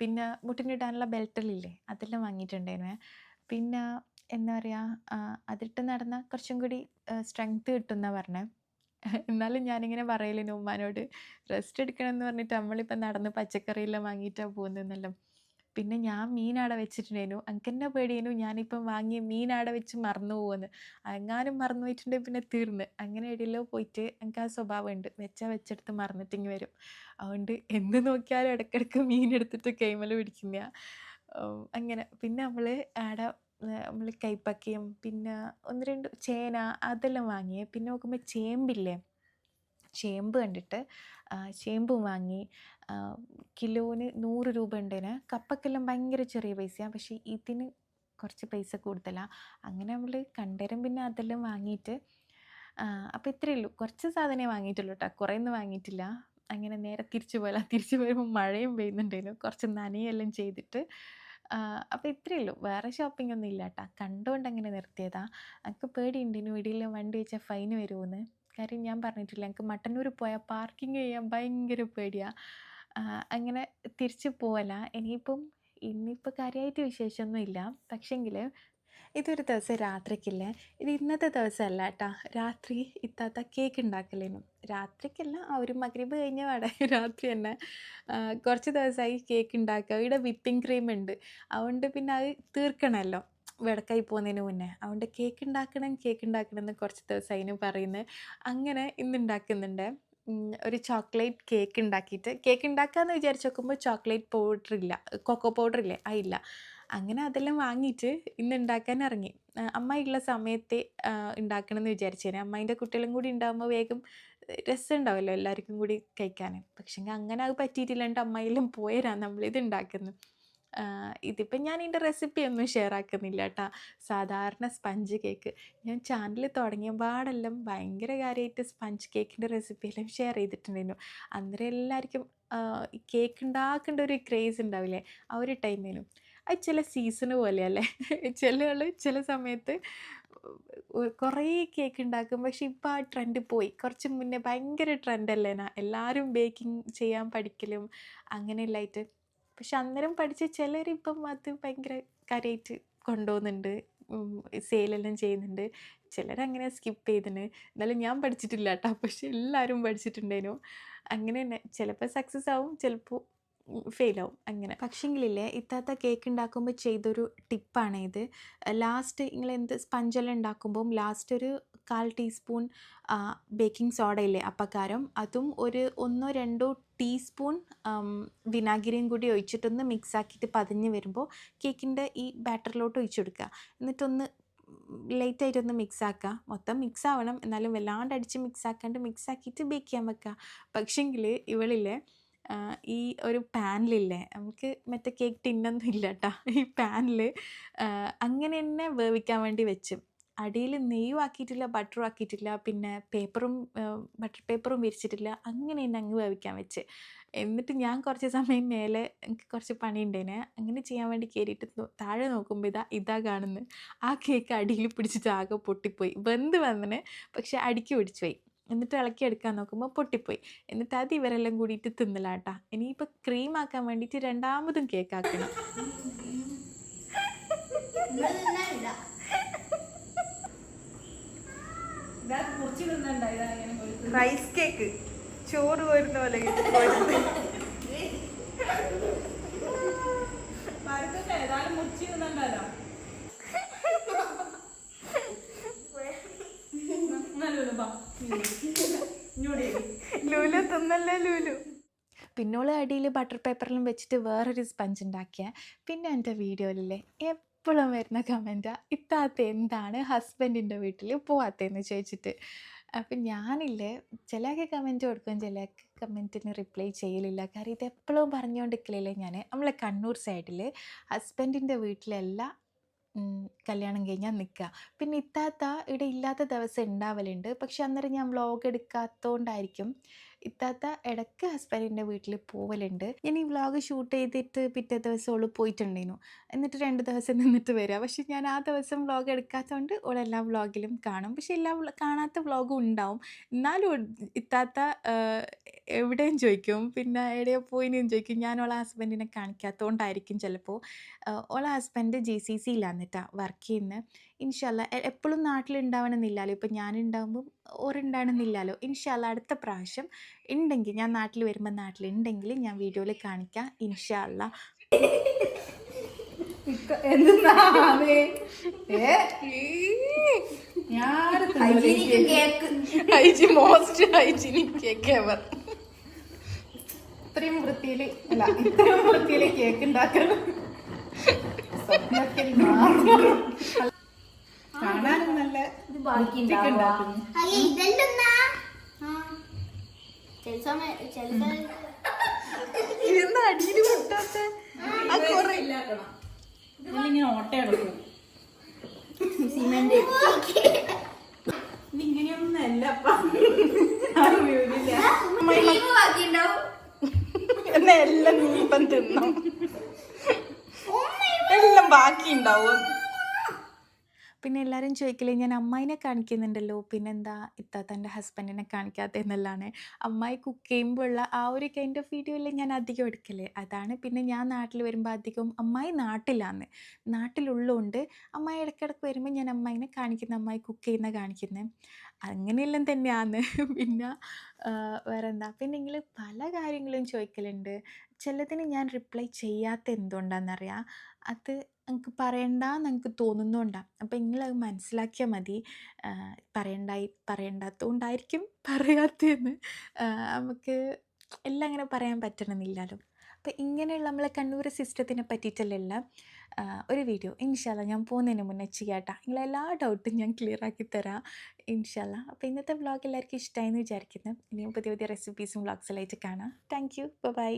പിന്നെ മുട്ടിനിടാനുള്ള ബെൽറ്റലില്ലേ അതെല്ലാം വാങ്ങിയിട്ടുണ്ടായിരുന്നു. പിന്നെ എന്താ പറയുക അതിട്ട് നടന്നാൽ കുറച്ചും കൂടി സ്ട്രെങ്ത് കിട്ടുന്ന പറഞ്ഞത് [LAUGHS] എന്നാലും ഞാനിങ്ങനെ പറയലിന് ഉമ്മാനോട് റെസ്റ്റ് എടുക്കണം എന്ന് പറഞ്ഞിട്ട് നമ്മളിപ്പോൾ നടന്ന് പച്ചക്കറിയെല്ലാം വാങ്ങിയിട്ടാണ് പോകുന്നതെന്നെല്ലാം. പിന്നെ ഞാൻ മീനാട വെച്ചിട്ടുണ്ടായിരുന്നു. അങ്ങനെ തന്നെ പേടിയേനു? ഞാനിപ്പം വാങ്ങിയ മീനാട വെച്ച് മറന്നു പോകുമെന്ന് എങ്ങാനും മറന്നു പോയിട്ടുണ്ടെങ്കിൽ പിന്നെ തീർന്ന്. അങ്ങനെ എവിടെയല്ലോ പോയിട്ട് എനിക്ക് ആ സ്വഭാവമുണ്ട്. വെച്ചാൽ വെച്ചെടുത്ത് മറന്നിട്ടിങ്ങി വരും. അതുകൊണ്ട് എന്ത് നോക്കിയാലും ഇടയ്ക്കിടയ്ക്ക് മീൻ എടുത്തിട്ട് കൈമല പിടിക്കുന്ന അങ്ങനെ. പിന്നെ നമ്മൾ ആടെ നമ്മൾ കൈപ്പക്കയും പിന്നെ ഒന്ന് രണ്ട് ചേന അതെല്ലാം വാങ്ങിയേ. പിന്നെ നോക്കുമ്പോൾ ചേമ്പില്ലേ? ചേമ്പ് കണ്ടിട്ട് ചേമ്പ് വാങ്ങി കിലോന് നൂറ് രൂപ ഉണ്ടേന്. കപ്പക്കെല്ലാം ഭയങ്കര ചെറിയ പൈസയാണ് പക്ഷേ ഇതിന് കുറച്ച് പൈസ കൂടുതലാണ് അങ്ങനെ നമ്മൾ കണ്ടേരം പിന്നെ അതെല്ലാം വാങ്ങിയിട്ട് അപ്പോൾ ഇത്രയേ ഉള്ളൂ. കുറച്ച് സാധനമേ വാങ്ങിയിട്ടുള്ളൂ കേട്ടോ കുറേ ഒന്നും വാങ്ങിയിട്ടില്ല. അങ്ങനെ നേരെ തിരിച്ചു പോയാൽ തിരിച്ചു പോയപ്പോൾ മഴയും പെയ്യുന്നുണ്ടായിരുന്നു കുറച്ച് നനയെല്ലാം ചെയ്തിട്ട് അപ്പോൾ ഇത്രയേ ഉള്ളൂ. വേറെ ഷോപ്പിംഗ് ഒന്നും ഇല്ല കേട്ടോ കണ്ടുകൊണ്ട് അങ്ങനെ നിർത്തിയതാണ് എനിക്ക് പേടിയുണ്ട് ഇനി വീടിയിൽ വണ്ടി വെച്ചാൽ ഫൈൻ വരുമെന്ന് കാര്യം ഞാൻ പറഞ്ഞിട്ടില്ല. എനിക്ക് മട്ടന്നൂർ പോയാൽ പാർക്കിംഗ് ചെയ്യാൻ ഭയങ്കര പേടിയാണ് അങ്ങനെ തിരിച്ചു പോവല ഇനിയിപ്പം ഇന്നിപ്പോൾ കാര്യമായിട്ട് വിശേഷമൊന്നുമില്ല പക്ഷെങ്കിൽ ഇതൊരു ദിവസം രാത്രിക്കില്ലേ? ഇത് ഇന്നത്തെ ദിവസമല്ല കേട്ടാ രാത്രി ഇത്താത്ത കേക്ക് ഉണ്ടാക്കലേനും. രാത്രിക്കല്ല ആ ഒരു മകരീബ് കഴിഞ്ഞ പാടെ [LAUGHS] രാത്രി തന്നെ കുറച്ച് ദിവസമായി കേക്ക് ഉണ്ടാക്കുക. ഇവിടെ വിപ്പിംഗ് ക്രീം ഉണ്ട്. അതുകൊണ്ട് പിന്നെ അത് തീർക്കണമല്ലോ വെടക്കായി പോകുന്നതിന് മുന്നേ. അതുകൊണ്ട് കേക്ക് ഉണ്ടാക്കണം കേക്ക് ഉണ്ടാക്കണം എന്ന് കുറച്ച് ദിവസം അതിന് പറയുന്നത് അങ്ങനെ ഇന്ന് ഉണ്ടാക്കുന്നുണ്ട് ഒരു ചോക്ലേറ്റ് കേക്ക് ഉണ്ടാക്കിയിട്ട് കേക്ക് ഉണ്ടാക്കാമെന്ന് വിചാരിച്ച് നോക്കുമ്പോൾ ചോക്ലേറ്റ് പൗഡർ ഇല്ല. കൊക്കോ പൗഡർ ഇല്ലേ? ആ ഇല്ല. അങ്ങനെ അതെല്ലാം വാങ്ങിയിട്ട് ഇന്ന് ഉണ്ടാക്കാൻ ഇറങ്ങി. അമ്മ ഉള്ള സമയത്ത് ആ, ഉണ്ടാക്കണം എന്ന് വിചാരിച്ചേനെ. അമ്മേന്റെ കുട്ടികളും കൂടി ഉണ്ടാകുമ്പോൾ വേഗം രസം ഉണ്ടാവുമല്ലോ എല്ലാവർക്കും കൂടി കഴിക്കാൻ പക്ഷേങ്കിൽ അങ്ങനെ അത് പറ്റിയിട്ടില്ലാണ്ട് അമ്മയെല്ലാം പോയരാ നമ്മളിത് ഉണ്ടാക്കുന്നത് ഇതിപ്പം ഞാൻ ഇതിന്റെ റെസിപ്പി ഒന്നും ഷെയർ ആക്കുന്നില്ല കേട്ടോ. സാധാരണ സ്പഞ്ച് കേക്ക് ഞാൻ ചാനൽ തുടങ്ങിയ പാടെല്ലാം ഭയങ്കര കാര്യമായിട്ട് സ്പഞ്ച് കേക്കിന്റെ റെസിപ്പിയെല്ലാം ഷെയർ ചെയ്തിട്ടുണ്ടായിരുന്നു. അന്നേരം എല്ലാവർക്കും കേക്ക് ഉണ്ടാക്കേണ്ട ഒരു ക്രേസ് ഉണ്ടാവില്ലേ ആ ഒരു ടൈമിലും അത് ചില സീസണ് പോലെയല്ലേ? ചില ആൾ ചില സമയത്ത് കുറേ കേക്ക് ഉണ്ടാക്കും പക്ഷെ ഇപ്പോൾ ആ ട്രെൻഡ് പോയി. കുറച്ച് മുന്നേ ഭയങ്കര ട്രെൻഡല്ലേനാ എല്ലാവരും ബേക്കിംഗ് ചെയ്യാൻ പഠിക്കലും അങ്ങനെയെല്ലാമായിട്ട് പക്ഷെ അന്നേരം പഠിച്ച ചിലരിപ്പം അത് ഭയങ്കര കാര്യമായിട്ട് കൊണ്ടുപോകുന്നുണ്ട്. സെയിലെല്ലാം ചെയ്യുന്നുണ്ട്. ചിലരങ്ങനെ സ്കിപ്പ് ചെയ്തിന്. എന്നാലും ഞാൻ പഠിച്ചിട്ടില്ല കേട്ടോ പക്ഷെ എല്ലാവരും പഠിച്ചിട്ടുണ്ടേനു അങ്ങനെ തന്നെ. ചിലപ്പോൾ സക്സസ് ആവും ചിലപ്പോൾ ഫെയിൽ ആവും. അങ്ങനെ. പക്ഷെങ്കിലില്ലേ ഇത്താത്ത കേക്ക് ഉണ്ടാക്കുമ്പോൾ ചെയ്തൊരു ടിപ്പാണ് ഇത്. ലാസ്റ്റ് നിങ്ങൾ എന്ത് സ്പഞ്ചെല്ലാം ഉണ്ടാക്കുമ്പം ലാസ്റ്റ് ഒരു കാൽ ടീസ്പൂൺ ബേക്കിംഗ് സോഡ ഇല്ലേ അപ്പക്കാരം. അതും ഒരു ഒന്നോ രണ്ടോ ടീസ്പൂൺ വിനാഗിരിയും കൂടി ഒഴിച്ചിട്ടൊന്ന് മിക്സ് ആക്കിയിട്ട് പതിഞ്ഞ് വരുമ്പോൾ കേക്കിന്റെ ഈ ബാറ്ററിലോട്ട് ഒഴിച്ചു കൊടുക്കുക എന്നിട്ടൊന്ന് ലൈറ്റായിട്ടൊന്ന് മിക്സ് ആക്കുക മൊത്തം മിക്സ് ആവണം എന്നാലും വല്ലാണ്ട് അടിച്ച് മിക്സ് ആക്കാണ്ട് മിക്സ് ആക്കിയിട്ട് ബേക്ക് ചെയ്യാൻ വെക്കുക പക്ഷെങ്കിൽ ഇവളില്ലേ ഈ ഒരു പാനിലില്ലേ? നമുക്ക് മറ്റേ കേക്ക് ടിന്നൊന്നും ഇല്ല കേട്ടോ ഈ പാനിൽ അങ്ങനെ തന്നെ വേവിക്കാൻ വേണ്ടി വെച്ചു. അടിയിൽ നെയ്യും ആക്കിയിട്ടില്ല ബട്ടറും ആക്കിയിട്ടില്ല പിന്നെ പേപ്പറും ബട്ടർ പേപ്പറും വിരിച്ചിട്ടില്ല അങ്ങനെ തന്നെ അങ്ങ് വേവിക്കാൻ വെച്ച്. എന്നിട്ട് ഞാൻ കുറച്ച് സമയം മേലെ എനിക്ക് കുറച്ച് പണിയുണ്ടേനെ. അങ്ങനെ ചെയ്യാൻ വേണ്ടി കയറിയിട്ട് താഴെ നോക്കുമ്പോൾ ഇതാ ഇതാ കാണുന്നത് ആ കേക്ക് അടിയിൽ പിടിച്ചിട്ട് ആകെ പൊട്ടിപ്പോയി. വെന്ത് വന്നിന് പക്ഷെ അടിക്ക് പിടിച്ചു പോയി എന്നിട്ട് ഇളക്കി എടുക്കാൻ നോക്കുമ്പോൾ പൊട്ടിപ്പോയി. എന്നിട്ട് അത് ഇവരെല്ലാം കൂടിയിട്ട് തിന്നലാട്ടാ. ഇനിയിപ്പോൾ ക്രീം ആക്കാൻ വേണ്ടിയിട്ട് രണ്ടാമതും കേക്ക് ആക്കണം. റൈസ് കേക്ക് ചോറ് വരുന്ന പോലെ ലൂലു. തിന്നല്ലേ ലൂലു? പിന്നോൾ അടിയിൽ ബട്ടർ പേപ്പറിലും വെച്ചിട്ട് വേറൊരു സ്പഞ്ച് ഉണ്ടാക്കിയ. പിന്നെ എന്റെ വീഡിയോയിലെ എപ്പോഴും വരുന്ന കമന്റാ ഇത്താത്ത എന്താണ് ഹസ്ബൻഡിന്റെ വീട്ടിൽ പോവാത്തതെന്ന് ചോദിച്ചിട്ട്. അപ്പം ഞാനില്ലേ ചിലക്ക് കമന്റ് കൊടുക്കും ചിലക്ക് കമന്റിന് റിപ്ലൈ ചെയ്യലില്ല. കാര്യം ഇത് എപ്പോഴും പറഞ്ഞുകൊണ്ടിരിക്കലില്ലേ ഞാൻ നമ്മളെ കണ്ണൂർ സൈഡിൽ ഹസ്ബൻഡിന്റെ വീട്ടിലല്ല കല്യാണം കഴിഞ്ഞാൽ നിൽക്കുക പിന്നെ ഇത്താത്ത ഇവിടെ ഇല്ലാത്ത ദിവസം ഉണ്ടാവലുണ്ട് പക്ഷെ അന്നേരം ഞാൻ വ്ളോഗ് എടുക്കാത്തതുകൊണ്ടായിരിക്കും ഇത്താത്ത ഇടയ്ക്ക് ഹസ്ബൻഡിന്റെ വീട്ടിൽ പോവലുണ്ട്. ഞാൻ ഈ വ്ളോഗ് ഷൂട്ട് ചെയ്തിട്ട് പിറ്റേ ദിവസം ഓൾ പോയിട്ടുണ്ടായിരുന്നു. എന്നിട്ട് രണ്ട് ദിവസം നിന്നിട്ട് വരിക പക്ഷെ ഞാൻ ആ ദിവസം വ്ളോഗ് എടുക്കാത്തതുകൊണ്ട് ഓൾ എല്ലാ വ്ളോഗിലും കാണും. പക്ഷെ എല്ലാ കാണാത്ത വ്ളോഗും ഉണ്ടാവും. എന്നാലും ഇത്താത്ത എവിടെയും ചോദിക്കും. പിന്നെ എവിടെയോ പോയിനും ചോദിക്കും. ഞാൻ ഓളെ ഹസ്ബൻഡിനെ കാണിക്കാത്തതുകൊണ്ടായിരിക്കും ചിലപ്പോൾ ഓളെ ഹസ്ബൻഡ് ജി സി സിയിലാന്നിട്ടാണ് വർക്ക് ചെയ്യുന്നത് ഇൻഷല്ല എപ്പോഴും നാട്ടിലുണ്ടാവണമെന്നില്ലല്ലോ. ഇപ്പം ഞാനുണ്ടാകുമ്പം ഓരുണ്ടാവണമെന്നില്ലല്ലോ ഇൻഷല്ല അടുത്ത പ്രാവശ്യം ഉണ്ടെങ്കിൽ ഞാൻ നാട്ടിൽ വരുമ്പോൾ നാട്ടിലുണ്ടെങ്കിൽ ഞാൻ വീഡിയോയിൽ കാണിക്കാം. ഇൻഷല്ല ഹൈജീനിക് കേക്ക്. എവർ. ഇത്രയും വൃത്തിയിൽ അല്ല ഇത്രയും വൃത്തിയിൽ കേക്ക് ഉണ്ടാക്കണം മാത്രം. കാണാനും നല്ല ഇതെന്താ അടിയിൽ ഓട്ടയെടുക്കും സിമെന്റ് അല്ലപ്പാ എല്ലാം നീ ഇപ്പം തിന്നു എല്ലാം ബാക്കി ഉണ്ടാവും പിന്നെ എല്ലാവരും ചോദിക്കില്ലേ ഞാൻ അമ്മായിനെ കാണിക്കുന്നുണ്ടല്ലോ പിന്നെന്താ ഇത്താത്തന്റെ ഹസ്ബൻഡിനെ കാണിക്കാത്ത എന്നല്ലാണ് അമ്മായി കുക്ക് ചെയ്യുമ്പോഴുള്ള ആ ഒരു കൈൻഡ് ഓഫ് വീഡിയോ അല്ലേ ഞാൻ അധികം എടുക്കൽ. അതാണ് പിന്നെ ഞാൻ നാട്ടിൽ വരുമ്പോൾ അധികം അമ്മായി നാട്ടിലാണ് നാട്ടിലുള്ളതുകൊണ്ട് അമ്മായി ഇടയ്ക്കിടയ്ക്ക് വരുമ്പോൾ ഞാൻ അമ്മായിനെ കാണിക്കുന്ന അമ്മായി കുക്ക് ചെയ്യുന്ന കാണിക്കുന്നത് അങ്ങനെയെല്ലാം തന്നെയാണ് [LAUGHS] പിന്നെ വേറെ വേറെന്താ? പിന്നെ നിങ്ങൾ പല കാര്യങ്ങളും ചോദിക്കലുണ്ട്. ചിലതിന് ഞാൻ റിപ്ലൈ ചെയ്യാത്ത എന്തുകൊണ്ടാണെന്നറിയാം അത് എനിക്ക് പറയണ്ട എനിക്ക് തോന്നുന്നതുകൊണ്ടാണ് അപ്പം നിങ്ങളത് മനസ്സിലാക്കിയാൽ മതി. പറയണ്ടായി പറയണ്ടാത്തതുകൊണ്ടായിരിക്കും [LAUGHS] പറയാത്തതെന്ന് നമുക്ക് എല്ലാം അങ്ങനെ പറയാൻ പറ്റണമെന്നില്ലല്ലോ അപ്പം ഇങ്ങനെയുള്ള നമ്മളെ കണ്ണൂർ സിസ്റ്റത്തിനെ പറ്റിയിട്ടുള്ള ഒരു വീഡിയോ. ഇൻഷാല്ല ഞാൻ പോകുന്നതിന് മുന്നേ ചെയ്യാട്ടാ. നിങ്ങളെ എല്ലാ ഡൗട്ടും ഞാൻ ക്ലിയർ ആക്കി തരാം. ഇൻഷാല്ല അപ്പോൾ ഇന്നത്തെ വ്ളോഗ് എല്ലാവർക്കും ഇഷ്ടമായി എന്ന് വിചാരിക്കുന്നു. ഇനിയും പുതിയ പുതിയ റെസിപ്പീസും വ്ളോഗ്സിലായിട്ട് കാണാം. Thank you by